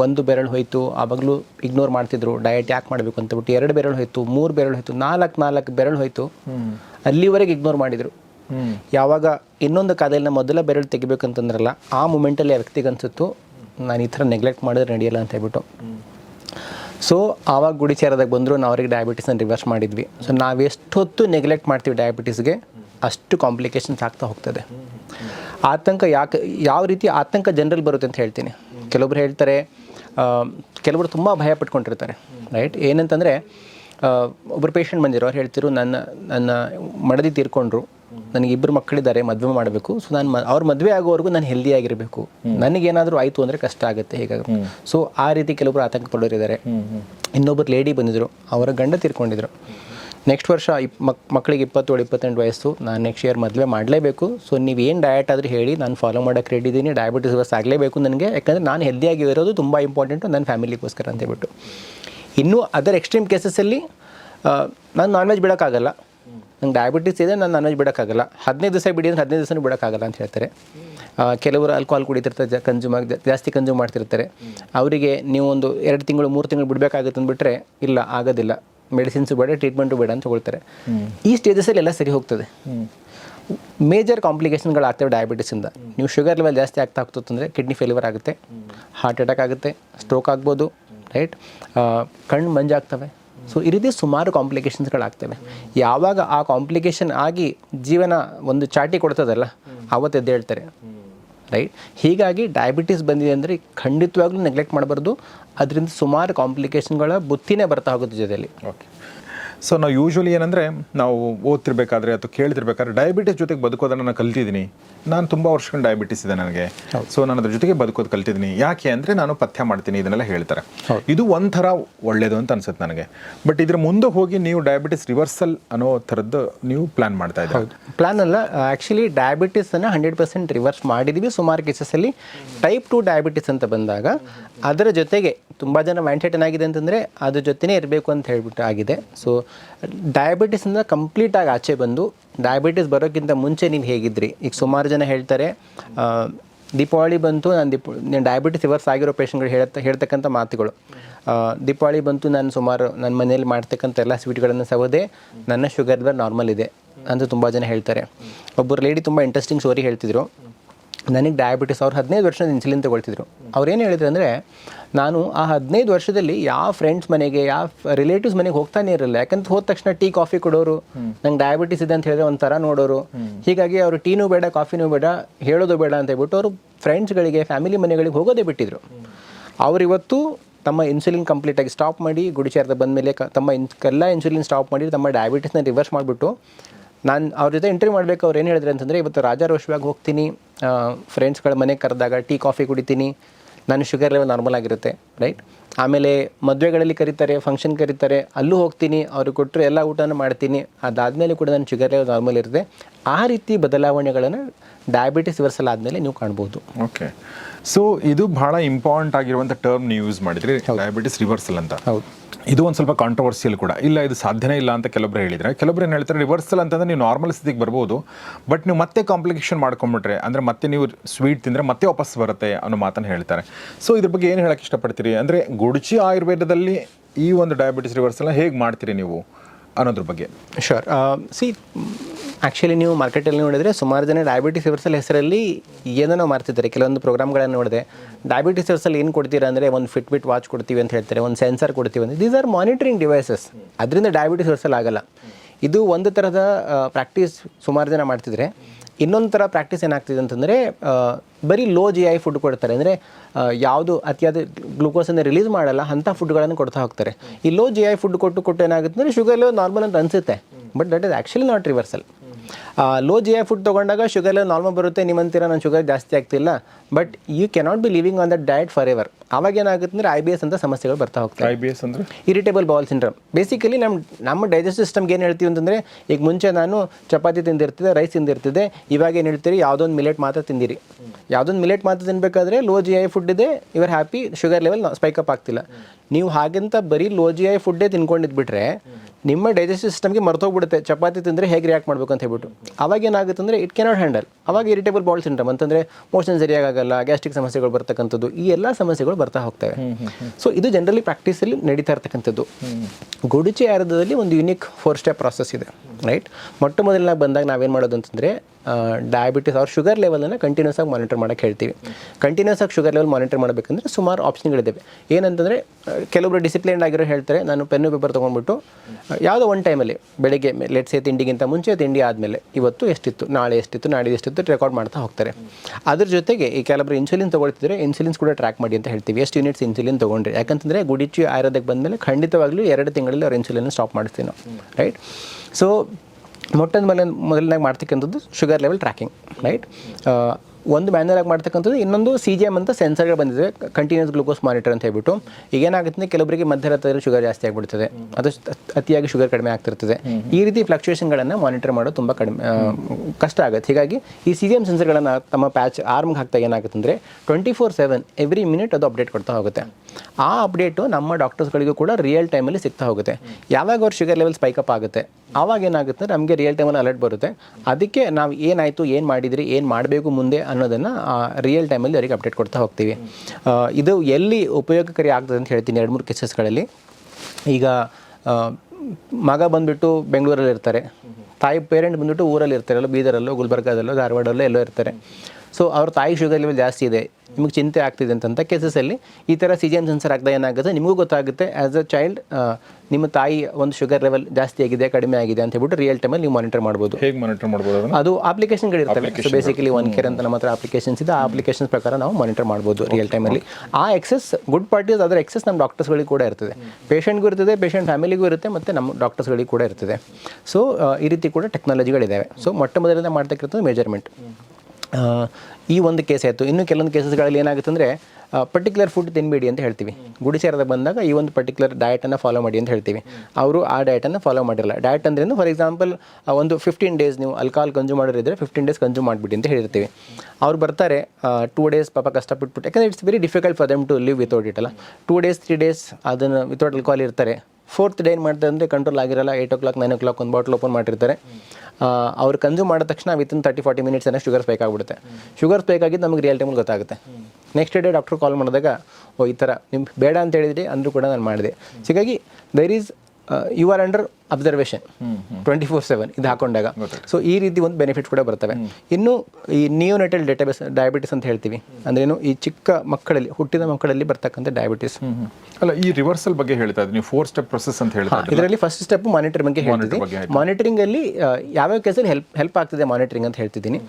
ಒಂದು ಬೆರಳು ಹೋಯಿತು ಆವಾಗಲೂ ಇಗ್ನೋರ್ ಮಾಡ್ತಿದ್ರು ಡಯಟ್ ಯಾಕೆ ಮಾಡಬೇಕು ಅಂತ ಬಿಟ್ಟು ಎರಡು ಬೆರಳು ಹೋಯಿತು ಮೂರು ಬೆರಳು ಹೋಯಿತು ನಾಲ್ಕು ನಾಲ್ಕು ಬೆರಳು ಹೋಯಿತು. ಅಲ್ಲಿವರೆಗೆ ಇಗ್ನೋರ್ ಮಾಡಿದರು. ಯಾವಾಗ ಇನ್ನೊಂದು ಕಾದಲ್ಲಿನ ಮೊದಲ ಬೆರಳು ತೆಗಿಬೇಕಂತಂದ್ರಲ್ಲ ಆ ಮೂಮೆಂಟಲ್ಲಿ ಆ ವ್ಯಕ್ತಿಗೆ ಅನಿಸುತ್ತು ನಾನು ಈ ಥರ ನೆಗ್ಲೆಕ್ಟ್ ಮಾಡಿದ್ರೆ ನಡೆಯಲ್ಲ ಅಂತ ಹೇಳ್ಬಿಟ್ಟು. ಸೊ ಆವಾಗ ಗುಡಿ ಸೇರದಾಗ ಬಂದರೂ ನಾವು ಅವ್ರಿಗೆ ಡಯಾಬಿಟಿಸ್ನ ರಿವರ್ಸ್ ಮಾಡಿದ್ವಿ. ಸೊ ನಾವು ಎಷ್ಟೊತ್ತು ನೆಗ್ಲೆಕ್ಟ್ ಮಾಡ್ತೀವಿ ಡಯಾಬಿಟೀಸ್ಗೆ ಅಷ್ಟು ಕಾಂಪ್ಲಿಕೇಶನ್ಸ್ ಆಗ್ತಾ ಹೋಗ್ತದೆ. ಆತಂಕ ಯಾಕೆ, ಯಾವ ರೀತಿ ಆತಂಕ ಜನರಲ್ ಬರುತ್ತೆ ಅಂತ ಹೇಳ್ತೀನಿ. ಕೆಲವೊಬ್ರು ಹೇಳ್ತಾರೆ ಕೆಲವರು ತುಂಬ ಭಯ ಪಟ್ಕೊಂಡಿರ್ತಾರೆ ರೈಟ್ ಏನಂತಂದರೆ ಒಬ್ಬರು ಪೇಷಂಟ್ ಬಂದಿರೋ ಅವ್ರು ಹೇಳ್ತಿರು ನನ್ನ ನನ್ನ ಮಡದಿ ತೀರ್ಕೊಂಡ್ರು. ನನಗೆ ಇಬ್ಬರು ಮಕ್ಕಳಿದ್ದಾರೆ ಮದುವೆ ಮಾಡಬೇಕು. ಸೊ ನಾನು ಮ ಅವ್ರ ಮದುವೆ ಆಗೋವರೆಗೂ ನಾನು ಹೆಲ್ದಿ ಆಗಿರಬೇಕು. ನನಗೇನಾದರೂ ಆಯಿತು ಅಂದರೆ ಕಷ್ಟ ಆಗುತ್ತೆ ಹೇಗಾಗುತ್ತೆ ಸೊ ಆ ರೀತಿ ಕೆಲವೊಬ್ಬರು ಆತಂಕ ಪಡೋರಿದ್ದಾರೆ ಇನ್ನೊಬ್ಬರು ಲೇಡಿ ಬಂದಿದ್ರು. ಅವರ ಗಂಡ ತೀರ್ಕೊಂಡಿದ್ರು. ನೆಕ್ಸ್ಟ್ ವರ್ಷ ಇಪ್ ಮಕ್ ಮಕ್ಕಳಿಗೆ ಇಪ್ಪತ್ತೇಳು ಇಪ್ಪತ್ತೆಂಟು ವಯಸ್ಸು. ನಾನು ನೆಕ್ಸ್ಟ್ ಇಯರ್ ಮದುವೆ ಮಾಡಲೇಬೇಕು. ಸೊ ನೀವು ಏನು ಡಯಟ್ ಆದರೂ ಹೇಳಿ ನಾನು ಫಾಲೋ ಮಾಡೋಕ್ಕೆ ರೆಡಿ ಇದ್ದೀನಿ ಡಯಾಬಿಟಿಸ್ ಬಸ್ ಆಗಲೇಬೇಕು ನನಗೆ. ಯಾಕಂದರೆ ನಾನು ಹೆಲ್ದಿಯಾಗಿ ಇರೋದು ತುಂಬ ಇಂಪಾರ್ಟೆಂಟು ನನ್ನ ಫ್ಯಾಮಿಲಿಗೋಸ್ಕರ ಅಂತ ಹೇಳ್ಬಿಟ್ಟು. ಇನ್ನು ಅದರ್ ಎಕ್ಸ್ಟ್ರೀಮ್ ಕೇಸಸ್ಸಲ್ಲಿ ನಾನು ನಾನ್ ವೆಜ್ ಬಿಡೋಕ್ಕಾಗಲ್ಲ. ನಂಗೆ ಡಯಾಬಿಟಿಸ್ ಇದೆ, ನಾನು ನಾನ್ ವೆಜ್ ಬಿಡೋಕ್ಕಾಗಲ್ಲ. ಹದಿನೈದು ದಿವಸ ಬಿಡಿ ಅಂದರೆ ಹದಿನೈದು ದಿವಸನೂ ಬಿಡೋಕ್ಕಾಗಲ್ಲ ಅಂತ ಹೇಳ್ತಾರೆ. ಕೆಲವರು ಆಲ್ಕೋಹಾಲ್ ಕುಡಿತಿರ್ತಾರೆ, ಜಾ ಕನ್ಸ್ಯೂಮ್ ಆಗಿ ಜಾಸ್ತಿ ಕನ್ಸ್ಯೂಮ್ ಮಾಡ್ತಿರ್ತಾರೆ. ಅವರಿಗೆ ನೀವು ಒಂದು ಎರಡು ತಿಂಗಳು, ಮೂರು ತಿಂಗಳು ಬಿಡಬೇಕಾಗುತ್ತೆ ಅಂದ್ಬಿಟ್ರೆ, ಇಲ್ಲ, ಆಗೋದಿಲ್ಲ. ಮೆಡಿಸಿನ್ಸು ಬೇಡ ಟ್ರೀಟ್ಮೆಂಟು ಬೇಡ ಅಂತ ತಗೊಳ್ತಾರೆ ಈ ಸ್ಟೇಜಸಲ್ಲಿ ಎಲ್ಲ ಸರಿ ಹೋಗ್ತದೆ. ಮೇಜರ್ ಕಾಂಪ್ಲಿಕೇಶನ್ಗಳಾಗ್ತವೆ ಡಯಾಬಿಟಿಸಿಂದ ನೀವು ಶುಗರ್ ಲೆವೆಲ್ ಜಾಸ್ತಿ ಆಗ್ತಾ ಹೋಗ್ತಂದರೆ ಕಿಡ್ನಿ ಫೇಲ್ಯೂರ್ ಆಗುತ್ತೆ. ಹಾರ್ಟ್ ಅಟ್ಯಾಕ್ ಆಗುತ್ತೆ ಸ್ಟ್ರೋಕ್ ಆಗ್ಬೋದು ರೈಟ್ ಕಣ್ಣು ಮಂಜಾಗ್ತವೆ. ಸೊ ಈ ರೀತಿ ಸುಮಾರು ಕಾಂಪ್ಲಿಕೇಶನ್ಸ್ಗಳಾಗ್ತವೆ ಯಾವಾಗ ಆ ಕಾಂಪ್ಲಿಕೇಶನ್ ಆಗಿ ಜೀವನ ಒಂದು ಚಾಟಿ ಕೊಡ್ತದಲ್ಲ, ಅವತ್ತು ಎದ್ದೇಳ್ತಾರೆ ರೈಟ್ ಹೀಗಾಗಿ ಡಯಾಬಿಟೀಸ್ ಬಂದಿದೆ ಅಂದರೆ ಖಂಡಿತವಾಗ್ಲೂ ನೆಗ್ಲೆಕ್ಟ್ ಮಾಡಬಾರ್ದು. ಅದರಿಂದ ಸುಮಾರು ಕಾಂಪ್ಲಿಕೇಶನ್ಗಳ ಬುತ್ತಿನೇ ಬರ್ತಾ ಹೋಗುತ್ತೆ ಜೊತೆಯಲ್ಲಿ. ಓಕೆ ಸೊ ನಾವು ಯೂಶ್ವಲಿ ಏನಂದರೆ ನಾವು ಓದ್ತಿರ್ಬೇಕಾದ್ರೆ ಅಥವಾ ಕೇಳ್ತಿರ್ಬೇಕಾದ್ರೆ ಡಯಾಬಿಟಿಸ್ ಜೊತೆಗೆ ಬದುಕೋದನ್ನು ನಾನು ಕಲ್ತಿದ್ದೀನಿ. ನಾನು ತುಂಬ ವರ್ಷಗಳ ಡಯಾಬಿಟಿಸ್ ಇದೆ ನನಗೆ. ಸೊ ನಾನು ಅದ್ರ ಜೊತೆಗೆ ಬದುಕೋದು ಕಲ್ತಿದ್ದೀನಿ ಯಾಕೆ ಅಂದರೆ ನಾನು ಪಥ್ಯ ಮಾಡ್ತೀನಿ ಇದನ್ನೆಲ್ಲ ಹೇಳ್ತಾರೆ. ಇದು ಒಂಥರ ಒಳ್ಳೇದು ಅಂತ ಅನ್ಸುತ್ತೆ ನನಗೆ. ಬಟ್ ಇದ್ರ ಮುಂದೆ ಹೋಗಿ ನೀವು ಡಯಾಬಿಟಿಸ್ ರಿವರ್ಸಲ್ ಅನ್ನೋ ಥರದ್ದು ನೀವು ಪ್ಲಾನ್ ಮಾಡ್ತಾ ಇದ್ದೀರಿ? ಪ್ಲಾನ್ ಅಲ್ಲ ಆ್ಯಕ್ಚುಲಿ ಡಯಾಬಿಟಿಸನ್ನು ಹಂಡ್ರೆಡ್ ಪರ್ಸೆಂಟ್ ರಿವರ್ಸ್ ಮಾಡಿದ್ದೀವಿ ಸುಮಾರು ಕೇಸಸಲ್ಲಿ ಟೈಪ್ ಟು ಡಯಾಬಿಟಿಸ್ ಅಂತ ಬಂದಾಗ ಅದರ ಜೊತೆಗೆ ತುಂಬ ಜನ ಮೈಂಡ್ಸೆಟ್ ಏನಾಗಿದೆ ಅಂತಂದರೆ ಅದ್ರ ಜೊತೆನೇ ಇರಬೇಕು ಅಂತ ಹೇಳ್ಬಿಟ್ಟು ಆಗಿದೆ ಸೊ ಡಯಾಬಿಟಿಸಿಂದ ಕಂಪ್ಲೀಟಾಗಿ ಆಚೆ ಬಂದು ಡಯಾಬಿಟಿಸ್ ಬರೋಕ್ಕಿಂತ ಮುಂಚೆ ನೀವು ಹೇಗಿದ್ರಿ? ಈಗ ಸುಮಾರು ಜನ ಹೇಳ್ತಾರೆ ದೀಪಾವಳಿ ಬಂತು, ನಾನು ದೀಪ, ನಾನು ಡಯಾಬಿಟಿಸ್ ರಿವರ್ಸ್ ಆಗಿರೋ ಪೇಷಂಟ್ಗಳು ಹೇಳ್ತಾ ಹೇಳ್ತಕ್ಕಂಥ ಮಾತುಗಳು. ದೀಪಾವಳಿ ಬಂತು, ನಾನು ಸುಮಾರು ನನ್ನ ಮನೆಯಲ್ಲಿ ಮಾಡ್ತಕ್ಕಂಥ ಎಲ್ಲ ಸ್ವೀಟ್ಗಳನ್ನು ಸವದೆ, ನನ್ನ ಶುಗರ್ ಲೆವೆಲ್ ನಾರ್ಮಲ್ ಇದೆ, ಅಂತ ತುಂಬ ಜನ ಹೇಳ್ತಾರೆ. ಒಬ್ಬರು ಲೇಡಿ ತುಂಬ ಇಂಟ್ರೆಸ್ಟಿಂಗ್ ಸ್ಟೋರಿ ಹೇಳ್ತಿದ್ರು. ನನಗೆ ಡಯಾಬಿಟಿಸ್ ಅವ್ರು ಹದಿನೈದು ವರ್ಷದ ಇನ್ಸುಲಿನ್ ತೊಗೊಳ್ತಿದ್ರು. ಅವ್ರು ಏನು ಹೇಳಿದ್ರು ಅಂದರೆ ನಾನು ಆ ಹದಿನೈದು ವರ್ಷದಲ್ಲಿ ಯಾವ ಫ್ರೆಂಡ್ಸ್ ಮನೆಗೆ ಯಾವ ರಿಲೇಟಿವ್ಸ್ ಮನೆಗೆ ಹೋಗ್ತಾನೆ ಇರಲ್ಲ ಯಾಕಂತ ಹೋದ ತಕ್ಷಣ ಟೀ ಕಾಫಿ ಕೊಡೋರು. ನಂಗೆ ಡಯಾಬಿಟಿಸ್ ಇದೆ ಅಂತ ಹೇಳಿದ್ರೆ ಒಂಥರ ನೋಡೋರು. ಹೀಗಾಗಿ ಅವರು ಟೀನೂ ಬೇಡ ಕಾಫಿನೂ ಬೇಡ ಹೇಳೋದು ಬೇಡ ಅಂತ ಹೇಳ್ಬಿಟ್ಟು ಅವರು ಫ್ರೆಂಡ್ಸ್ಗಳಿಗೆ ಫ್ಯಾಮಿಲಿ ಮನೆಗಳಿಗೆ ಹೋಗೋದೇ ಬಿಟ್ಟಿದ್ರು. ಅವರಿವತ್ತು ತಮ್ಮ ಇನ್ಸುಲಿನ್ ಕಂಪ್ಲೀಟಾಗಿ ಸ್ಟಾಪ್ ಮಾಡಿ ಗುಡಿಚಾರದ ಬಂದ ಮೇಲೆ ತಮ್ಮ ಇನ್ ಎಲ್ಲ ಇನ್ಸುಲಿನ್ ಸ್ಟಾಪ್ ಮಾಡಿ ತಮ್ಮ ಡಯಾಬಿಟಿಸ್ನ ರಿವರ್ಸ್ ಮಾಡಿಬಿಟ್ಟು ನಾನು ಅವ್ರ ಜೊತೆ ಎಂಟ್ರಿ ಮಾಡಬೇಕು, ಅವ್ರು ಏನು ಹೇಳಿದ್ರೆ ಅಂತಂದರೆ, ಇವತ್ತು ರಾಜಾರೋಷವಾಗಿ ಹೋಗ್ತೀನಿ. ಫ್ರೆಂಡ್ಸ್ಗಳ ಮನೆಗೆ ಕರೆದಾಗ ಟೀ, ಕಾಫಿ ಕುಡಿತೀನಿ. ನಾನು ಶುಗರ್ ಲೆವೆಲ್ ನಾರ್ಮಲ್ ಆಗಿರುತ್ತೆ ರೈಟ್ ಆಮೇಲೆ ಮದುವೆಗಳಲ್ಲಿ ಕರೀತಾರೆ ಫಂಕ್ಷನ್ ಕರೀತಾರೆ ಅಲ್ಲೂ ಹೋಗ್ತೀನಿ ಅವ್ರಿಗೆ ಕೊಟ್ಟರೆ ಎಲ್ಲ ಊಟನೂ ಮಾಡ್ತೀನಿ ಅದಾದಮೇಲೆ ಕೂಡ ನನ್ನ ಶುಗರ್ ಲೆವೆಲ್ ನಾರ್ಮಲ್ ಇರುತ್ತೆ. ಆ ರೀತಿ ಬದಲಾವಣೆಗಳನ್ನು ಡಯಾಬಿಟಿಸ್ ರಿವರ್ಸಲ್ ಆದಮೇಲೆ ನೀವು ಕಾಣ್ಬೋದು. ಓಕೆ ಸೊ ಇದು ಬಹಳ ಇಂಪಾರ್ಟೆಂಟ್ ಆಗಿರುವಂಥ ಟರ್ಮ್ ನೀವು ಯೂಸ್ ಮಾಡಿದ್ರಿ ಡಯಾಬಿಟಿಸ್ ರಿವರ್ಸಲ್ ಅಂತ. ಹೌದು. ಇದು ಒಂದು ಸ್ವಲ್ಪ ಕಾಂಟ್ರವರ್ಸಿಯಲ್ ಕೂಡ. ಇಲ್ಲ ಇದು ಸಾಧ್ಯನೇ ಇಲ್ಲ ಅಂತ ಕೆಲವೊಬ್ಬರು ಹೇಳಿದರೆ. ಕೆಲವೊಬ್ರು ಏನು ಹೇಳ್ತಾರೆ ರಿವರ್ಸಲ್ ಅಂತಂದರೆ ನೀವು ನಾರ್ಮಲ್ ಸ್ಥಿತಿಗೆ ಬರ್ಬೋದು ಬಟ್ ನೀವು ಮತ್ತೆ ಕಾಂಪ್ಲಿಕೇಶನ್ ಮಾಡ್ಕೊಂಬಿಟ್ರೆ ಅಂದರೆ ಮತ್ತೆ ನೀವು ಸ್ವೀಟ್ ತಿಂದರೆ ಮತ್ತೆ ವಾಪಸ್ ಬರುತ್ತೆ ಅನ್ನೋ ಮಾತನ್ನು ಹೇಳ್ತಾರೆ. ಸೊ ಇದ್ರ ಬಗ್ಗೆ ಏನು ಹೇಳಕ್ಕೆ ಇಷ್ಟಪಡ್ತೀರಿ? ಅಂದರೆ ಗುಡ್ಚಿ ಆಯುರ್ವೇದದಲ್ಲಿ ಈ ಒಂದು ಡಯಾಬಿಟಿಸ್ ರಿವರ್ಸಲ್ನ ಹೇಗೆ ಮಾಡ್ತೀರಿ ನೀವು ಅನ್ನೋದ್ರ ಬಗ್ಗೆ? ಶೋರ್ ಸಿ ಆ್ಯಕ್ಚುಲಿ ನೀವು ಮಾರ್ಕೆಟಲ್ಲಿ ನೋಡಿದರೆ ಸುಮಾರು ಜನ ಡಯಾಬಿಟಿಸ್ ರಿವರ್ಸಲ್ ಹೆಸರಲ್ಲಿ ಏನೇನೋ ಮಾಡ್ತಿದ್ದಾರೆ ಕೆಲವೊಂದು ಪ್ರೋಗ್ರಾಮ್ಗಳನ್ನು ನೋಡಿದೆ. ಡಯಾಬಿಟಿಸ್ ರಿವರ್ಸಲ್ ಏನು ಕೊಡ್ತೀರಾ ಅಂದರೆ ಒಂದು ಫಿಟ್ ಬಿಟ್ ವಾಚ್ ಕೊಡ್ತೀವಿ ಅಂತ ಹೇಳ್ತಾರೆ, ಒಂದು ಸೆನ್ಸರ್ ಕೊಡ್ತೀವಿ ಅಂತ. ದೀಸ್ ಆರ್ ಮಾನಿಟರಿಂಗ್ ಡಿವೈಸಸ್ ಅದರಿಂದ ಡಯಾಬಿಟಿಸ್ ರಿವರ್ಸಲ್ ಆಗಲ್ಲ. ಇದು ಒಂದು ಥರದ ಪ್ರಾಕ್ಟೀಸ್ ಸುಮಾರು ಜನ ಮಾಡ್ತಿದ್ರೆ. ಇನ್ನೊಂದು ಥರ ಪ್ರಾಕ್ಟೀಸ್ ಏನಾಗ್ತಿದೆ ಅಂತಂದರೆ ಬರೀ ಲೋ ಜಿ ಐ ಫುಡ್ ಕೊಡ್ತಾರೆ. ಅಂದರೆ ಯಾವುದು ಅತಿಯಾದ ಗ್ಲೂಕೋಸನ್ನು ರಿಲೀಸ್ ಮಾಡಲ್ಲ, ಅಂಥ ಫುಡ್ಗಳನ್ನು ಕೊಡ್ತಾ ಹೋಗ್ತಾರೆ. ಈ ಲೋ ಜಿ ಐ ಫುಡ್ ಕೊಟ್ಟು ಕೊಟ್ಟು ಏನಾಗುತ್ತೆ ಅಂದರೆ ಶುಗರ್ ನಾರ್ಮಲ್ ಅಂತ ಅನಿಸುತ್ತೆ. But that is actually not reversal low G I food ತೊಗೊಂಡಾಗ ಶುಗರ್ ಲೆವೆಲ್ ನಾರ್ಮಲ್ ಬರುತ್ತೆ ನಿಮ್ಮಂತೀರ ನನ್ನ ಶುಗರ್ ಜಾಸ್ತಿ ಆಗ್ತಿಲ್ಲ. But you cannot be living on that diet forever ಅವಾಗ ಏನಾಗುತ್ತೆ ಅಂದ್ರೆ ಐ ಬಿ ಎಸ್ ಅಂತ ಸಮಸ್ಯೆಗಳು ಬರ್ತಾ ಹೋಗ್ತಾರೆ ಐ ಬಿ ಎಸ್ ಅಂದ್ರೆ? ಇರಿಟೇಬಲ್ ಬೌಲ್ ಸಿಂಡ್ರಮ್ ಬೇಸಿಕಲಿ ನಮ್ಮ ನಮ್ಮ ಡೈಜೆಸ್ಟಿವ್ ಸಿಸ್ಟಮ್ಗೆ ಏನು ಹೇಳ್ತೀವಿ ಅಂತಂದರೆ ಈಗ ಮುಂಚೆ ನಾನು ಚಪಾತಿ ತಿಂದಿರ್ತಿದ್ದೆ ರೈಸ್ ತಿಂದಿರ್ತಿದ್ದೆ ಇವಾಗ ಏನು ಹೇಳ್ತೀರಿ ಯಾವುದೊಂದು ಮಿಲೆಟ್ ಮಾತ್ರ ತಿಂದಿರಿ. ಯಾವುದೊಂದು ಮಿಲೆಟ್ ಮಾತ್ರ ತಿನ್ನಬೇಕಾದ್ರೆ ಲೋ ಜಿ ಐ ಫುಡ್ ಇದೆ ಇವರ್ happy sugar level spike up ಆಗ್ತಿಲ್ಲ. ನೀವು ಹಾಗೆಂತ ಬರೀ ಲೋಜಿ ಐ ಫುಡ್ಡೇ ತಿನ್ಕೊಂಡಿದ್ಬಿಟ್ರೆ ನಿಮ್ಮ ಡೈಜೆಸ್ಟಿವ್ ಸಿಸ್ಟಮ್ಗೆ ಮರ್ತೋಗ್ಬಿಡುತ್ತೆ. ಚಪಾತಿ ತಿಂದರೆ ಹೇಗೆ ರಿಯಾಕ್ಟ್ ಮಾಡಬೇಕು ಅಂತ ಹೇಳ್ಬಿಟ್ಟು. ಅವಾಗ ಏನಾಗುತ್ತೆ ಅಂದರೆ ಇಟ್ ಕೆನಾಟ್ ಹ್ಯಾಂಡಲ್ ಅವಾಗ ಇರಿಟೇಬಲ್ ಬಾಲ್ ಸಿಂಡ್ರಮ್ ಅಂತಂದ್ರೆ ಮೋಷನ್ ಸರಿಯಾಗಲ್ಲ ಗ್ಯಾಸ್ಟ್ರಿಕ್ ಸಮಸ್ಯೆಗಳು ಬರ್ತಕ್ಕಂಥದ್ದು ಈ ಎಲ್ಲ ಸಮಸ್ಯೆಗಳು ಬರ್ತಾ ಹೋಗ್ತವೆ. ಸೊ ಇದು ಜನರಲಿ ಪ್ರಾಕ್ಟೀಸಲ್ಲಿ ನಡೀತಾ ಇರ್ತಕ್ಕಂಥದ್ದು. ಗುಡುಚಿ ಆಯುರ್ವೇದದಲ್ಲಿ ಒಂದು unique four step process right right ಮೊಟ್ಟ ಮೊದಲಿನಾಗ ಬಂದಾಗ ನಾವೇನು ಮಾಡೋದು ಅಂತಂದ್ರೆ ಡಯಾಬಿಟಿಸ್ ಅವ್ರ ಶುಗರ್ ಲೆವೆಲನ್ನು ಕಂಟಿನ್ಯೂಸ್ ಆಗಿ ಮಾನಿಟರ್ ಮಾಡಕ್ಕೆ ಹೇಳ್ತೀವಿ. ಕಂಟಿನ್ಯೂಸ್ ಆಗಿ ಶುಗರ್ ಲೆವೆಲ್ ಮಾನಿಟರ್ ಮಾಡಬೇಕಂದ್ರೆ ಸುಮಾರು ಆಪ್ಷನ್ಗಳಿದ್ದಾವೆ ಏನಂತಂದ್ರೆ ಕೆಲವೊಬ್ಬರು ಡಿಸಿಪ್ಲಿನ್ ಆಗಿರೋ ಹೇಳ್ತಾರೆ ನಾನು ಪೆನ್ನು ಪೇಪರ್ ತೊಗೊಂಡ್ಬಿಟ್ಟು ಯಾವುದೋ ಒಂದು ಟೈಮಲ್ಲಿ ಬೆಳಿಗ್ಗೆ ಲೆಟ್ಸ್ ಸೇ ತಿಂಡಿಗಿಂತ ಮುಂಚೆ ತಿಂಡಿ ಆದಮೇಲೆ ಇವತ್ತು ಎಷ್ಟಿತ್ತು ನಾಳೆ ಎಷ್ಟಿತ್ತು ನಾಳೆ ಎಷ್ಟಿತ್ತು ರೆಕಾರ್ಡ್ ಮಾಡ್ತಾ ಹೋಗ್ತಾರೆ. ಅದ್ರ ಜೊತೆಗೆ ಈ ಕೆಲವರು ಇನ್ಸುಲಿನ್ ತೊಗೊಳ್ತಿದ್ರೆ ಇನ್ಸುಲಿನ್ಸ್ ಕೂಡ ಟ್ರ್ಯಾಕ್ ಮಾಡಿ ಅಂತ ಹೇಳ್ತೀವಿ. ಎಷ್ಟು ಯೂನಿಟ್ಸ್ ಇನ್ಸುಲಿನ್ ತೊಗೊಂಡ್ರಿ. ಯಾಕಂತಂದರೆ ಗುಡಿಚಿ ಆಯುರ್ವೇದಕ್ಕೆ ಬಂದಮೇಲೆ ಖಂಡಿತವಾಗ್ಲೂ ಎರಡು ತಿಂಗಳಲ್ಲಿ ಅವ್ರ ಇನ್ಸುಲಿನ್ ಸ್ಟಾಪ್ ಮಾಡ್ತೀನಿ ನಾವು. ರೈಟ್ ಸೊ ಮೊಟ್ಟದ ಮೇಲೆ ಮೊದಲನೇ ಮಾಡ್ತಕ್ಕಂಥದ್ದು ಶುಗರ್ ಲೆವೆಲ್ ಟ್ರ್ಯಾಕಿಂಗ್ ರೈಟ್ ಒಂದು ಮ್ಯಾನ್ಯಲ್ ಆಗಿ ಮಾಡ್ತಕ್ಕಂಥದ್ದು ಇನ್ನೊಂದು ಸಿ ಜಿ ಎಂ ಅಂತ ಸೆನ್ಸರ್ಗಳು ಬಂದಿದೆ. ಕಂಟಿನ್ಯೂಸ್ ಗ್ಲೂಕೋಸ್ ಮಾನಿಟರ್ ಅಂತ ಹೇಳ್ಬಿಟ್ಟು. ಈಗ ಏನಾಗುತ್ತೆ ಅಂದರೆ ಕೆಲವರಿಗೆ ಮಧ್ಯರಾತ್ರಿಯಲ್ಲಿ ಶುಗರ್ ಜಾಸ್ತಿ ಆಗಿಬಿಡ್ತದೆ. ಅದು ಅತಿಯಾಗಿ ಶುಗರ್ ಕಡಿಮೆ ಆಗ್ತಿರ್ತದೆ. ಈ ರೀತಿ ಫ್ಲಕ್ಚುಯೇಷನ್ಗಳನ್ನು ಮಾನಿಟರ್ ಮಾಡೋದು ತುಂಬ ಕಡಿಮೆ ಕಷ್ಟ ಆಗುತ್ತೆ. ಹೀಗಾಗಿ ಈ ಸಿ ಜಿ ಎಂ ಸೆನ್ಸರ್ಗಳನ್ನು ತಮ್ಮ ಪ್ಯಾಚ್ ಆರ್ಮ್ಗೆ ಹಾಕ್ದಾಗ ಏನಾಗುತ್ತೆ ಅಂದರೆ twenty four seven every minute ಅದು ಅಪ್ಡೇಟ್ ಕೊಡ್ತಾ ಹೋಗುತ್ತೆ. ಆ ಅಪ್ಡೇಟು ನಮ್ಮ ಡಾಕ್ಟರ್ಸ್ಗಳಿಗೂ ಕೂಡ ರಿಯಲ್ ಟೈಮಲ್ಲಿ ಸಿಗ್ತಾ ಹೋಗುತ್ತೆ. ಯಾವಾಗ ಅವ್ರ ಶುಗರ್ ಲೆವೆಲ್ ಸ್ಪೈಕಪ್ ಆಗುತ್ತೆ? ಆವಾಗ ಏನಾಗುತ್ತೆ ನಮಗೆ ರಿಯಲ್ ಟೈಮಲ್ಲಿ ಅಲರ್ಟ್ ಬರುತ್ತೆ. ಅದಕ್ಕೆ ನಾವು ಏನಾಯಿತು ಏನು ಮಾಡಿದ್ರಿ ಏನು ಮಾಡಬೇಕು ಮುಂದೆ ಅನ್ನೋದನ್ನು ರಿಯಲ್ ಟೈಮಲ್ಲಿ ಅವರಿಗೆ ಅಪ್ಡೇಟ್ ಕೊಡ್ತಾ ಹೋಗ್ತೀವಿ. ಇದು ಎಲ್ಲಿ ಉಪಯೋಗಕಾರಿ ಆಗ್ತದೆ ಅಂತ ಹೇಳ್ತೀನಿ ಎರಡು, ಮೂರು ಕೇಸಸ್ಗಳಲ್ಲಿ ಈಗ ಮಗ ಬಂದುಬಿಟ್ಟು ಬೆಂಗಳೂರಲ್ಲಿ ಇರ್ತಾರೆ. ತಾಯಿ ಪೇರೆಂಟ್ ಬಂದುಬಿಟ್ಟು ಊರಲ್ಲಿ ಇರ್ತಾರಲ್ಲ ಬೀದರಲ್ಲೋ ಗುಲ್ಬರ್ಗಾದಲ್ಲೋ ಧಾರವಾಡಲ್ಲೋ ಎಲ್ಲೋ ಇರ್ತಾರೆ. ಸೊ ಅವ್ರ ತಾಯಿ ಶುಗರ್ ಲೆವೆಲ್ ಜಾಸ್ತಿ ಇದೆ. ನಿಮಗೆ ಚಿಂತೆ ಆಗ್ತಿದೆ ಅಂತಂಥ ಕೇಸಸಲ್ಲಿ ಈ ಥರ ಸಿಜಿಯನ್ ಸೆನ್ಸರ್ ಹಾಕಿದಾಗ ಏನಾಗುತ್ತೆ ನಿಮಗೂ ಗೊತ್ತಾಗುತ್ತೆ ಆ್ಯಸ್ ಅ ಚೈಲ್ಡ್ ನಿಮ್ಮ ತಾಯಿ ಒಂದು ಶುಗರ್ ಲೆವೆಲ್ ಜಾಸ್ತಿ ಆಗಿದೆ ಕಡಿಮೆ ಆಗಿದೆ ಅಂತ ಹೇಳ್ಬಿಟ್ಟು ರಿಯಲ್ ಟೈಮಲ್ಲಿ ನೀವು ಮಾನಿಟರ್ ಮಾಡ್ಬೋದು. ಹೇಗೆ ಮಾನಿಟರ್ ಮಾಡ್ಬೋದು ಅದು ಅಪ್ಲಿಕೇಶನ್ಗಳಿರ್ತವೆ ಸೊ ಬೇಸಿಕಲಿ ಒನ್ ಕೇರ್ ಅಂತ ನಮ್ಮ ಹತ್ರ ಅಪ್ಲಿಕೇಶನ್ಸ್ ಇದೆ. ಆ ಅಪ್ಲಿಕೇಶನ್ಸ್ ಪ್ರಕಾರ ನಾವು ಮಾನಿಟರ್ ಮಾಡ್ಬೋದು ರಿಯಲ್ ಟೈಮಲ್ಲಿ ಆ ಎಕ್ಸೆಸ್ ಗುಡ್ ಪಾರ್ಟ್ ಇಸ್ ಅದರ ಎಕ್ಸೆಸ್ ನಮ್ಮ ಡಾಕ್ಟರ್ಸ್ಗಳಿಗೆ ಕೂಡ ಇರ್ತದೆ. ಪೇಷಂಟ್ಗೂ ಇರ್ತದೆ ಪೇಷಂಟ್ ಫ್ಯಾಮಿಲಿಗೂ ಇರುತ್ತೆ ಮತ್ತು ನಮ್ಮ ಡಾಕ್ಟರ್ಸ್ಗಳಿಗೆ ಕೂಡ ಇರ್ತದೆ. ಸೊ ಈ ರೀತಿ ಕೂಡ ಟೆಕ್ನಾಲಜಿಗಳಿದ್ದಾವೆ ಸೊ ಮೊಟ್ಟ ಮೊದಲನೇ ಮಾಡ್ತಕ್ಕಂಥದ್ದು ಮೆಜರ್ಮೆಂಟ್ ಈ ಒಂದು ಕೇಸ್ ಆಯಿತು. ಇನ್ನು ಕೆಲವೊಂದು ಕೇಸಸ್ಗಳಲ್ಲಿ ಏನಾಗುತ್ತೆ ಅಂದರೆ ಪರ್ಟಿಕ್ಯುಲರ್ ಫುಡ್ ತಿನ್ನಬೇಡಿ ಅಂತ ಹೇಳ್ತೀವಿ. ಗುಡಿ ಸೇರದ ಬಂದಾಗ ಈ ಒಂದು ಪರ್ಟಿಕ್ಯುಲರ್ ಡಯಟನ್ನು ಫಾಲೋ ಮಾಡಿ ಅಂತ ಹೇಳ್ತೀವಿ. ಅವರು ಆ ಡಯಟನ್ನು ಫಾಲೋ ಮಾಡಿರಲ್ಲ. ಡಯಟ್ ಅಂದ್ರೇನು ಫಾರ್ ಎಕ್ಸಾಂಪಲ್ ಒಂದು ಫಿಫ್ಟೀನ್ ಡೇಸ್ ನೀವು ಅಲ್ಕಾಲ್ ಕನ್ಸ್ಯೂಮ್ ಮಾಡಿದ್ರೆ ಫಿಫ್ಟೀನ್ ಡೇಸ್ ಕನ್ಸ್ಯೂಮ್ ಮಾಡಿಬಿಡಿ ಅಂತ ಹೇಳಿರ್ತೀವಿ. ಅವ್ರು ಬರ್ತಾರೆ ಟೂ ಡೇಸ್ ಪಾಪ ಕಷ್ಟಪಟ್ಬಿಟ್ಟು, ಯಾಕಂದರೆ it's very difficult for them to live without it ಅಲ್ಲ. ಟೂ ಡೇಸ್ ತ್ರೀ ಡೇಸ್ ಅದನ್ನು ವಿತೌಟ್ ಅಲ್ಕಾಲ್ ಇರ್ತಾರೆ. ಫೋರ್ತ್ ಡೇ ಏನು ಮಾಡ್ತಾರೆ ಅಂದರೆ ಕಂಟ್ರೋಲ್ ಆಗಿರಲ್ಲ eight o'clock nine o'clock ಒಂದು ಬಾಟ್ಲ್ ಓಪನ್ ಮಾಡಿರ್ತಾರೆ ಅವ್ರು ಕನ್ಸ್ಯೂಮ್ ಮಾಡಿದ ತಕ್ಷಣ ವಿತಿನ್ ತರ್ಟಿ ಫಾರ್ಟಿ ಮಿನಿಟ್ಸ್ ಏನೋ ಶುಗರ್ ಸ್ಪೈಕ್ ಆಗಿಬಿಡುತ್ತೆ ಶುಗರ್ ಸ್ಪೈಕ್ ಆಗಿದ್ದು ನಮಗೆ ರಿಯಲ್ ಟೈಮಲ್ಲಿ ಗೊತ್ತಾಗುತ್ತೆ. ನೆಕ್ಸ್ಟ್ ಡೇ ಡಾಕ್ಟ್ರು ಕಾಲ್ ಮಾಡಿದಾಗ, ಓ, ಈ ಥರ ನಿಮ್ಗೆ ಬೇಡ ಅಂತ ಹೇಳಿದ್ರಿ, ಅಂದರೂ ಕೂಡ ನಾನು ಮಾಡಿದೆ. ಹೀಗಾಗಿ there is you are under observation twenty four seven ಇದು ಹಾಕೊಂಡಾಗ. ಸೊ ಈ ರೀತಿ ಒಂದು ಬೆನಿಫಿಟ್ ಕೂಡ ಬರ್ತವೆ. ಇನ್ನು ಈ ನಿಯೋನೆಟಲ್ ಡೇಟಾಬೇಸ್ ಡಯಾಬಿಟಿಸ್ ಅಂತ ಹೇಳ್ತೀವಿ. ಅಂದ್ರೇನು ಈ ಚಿಕ್ಕ ಮಕ್ಕಳಲ್ಲಿ ಹುಟ್ಟಿದ ಮಕ್ಕಳಲ್ಲಿ ಬರ್ತಕ್ಕಂಥ ಡಯಾಬಿಟಿಸ್ ಅಲ್ಲ ಈ ರಿವರ್ಸಲ್ ಬಗ್ಗೆ ಹೇಳ್ತಾ ಇದ್ದೀನಿ ನೀವು ಫೋರ್ ಸ್ಟೆಪ್ ಪ್ರೊಸೆಸ್ ಅಂತ ಹೇಳ್ತಾ ಇದ್ದೀರಿ. ಇದರಲ್ಲಿ. ಫಸ್ಟ್ ಸ್ಟೆಪ್ ಮಾನಿಟರ್ ಬಗ್ಗೆ ಹೇಳ್ತೀವಿ ಬಗ್ಗೆ ಮಾನಿಟರಿಂಗ್ ಅಲ್ಲಿ ಯಾವ ಯಾವ್ಯಾವ ಕೇಸಲ್ಲಿ ಹೆಲ್ಪ್ ಹೆಲ್ಪ್ ಆಗ್ತಿದೆ ಮಾನಿಟರಿಂಗ್ ಅಂತ ಹೇಳ್ತಿದ್ದೀನಿ.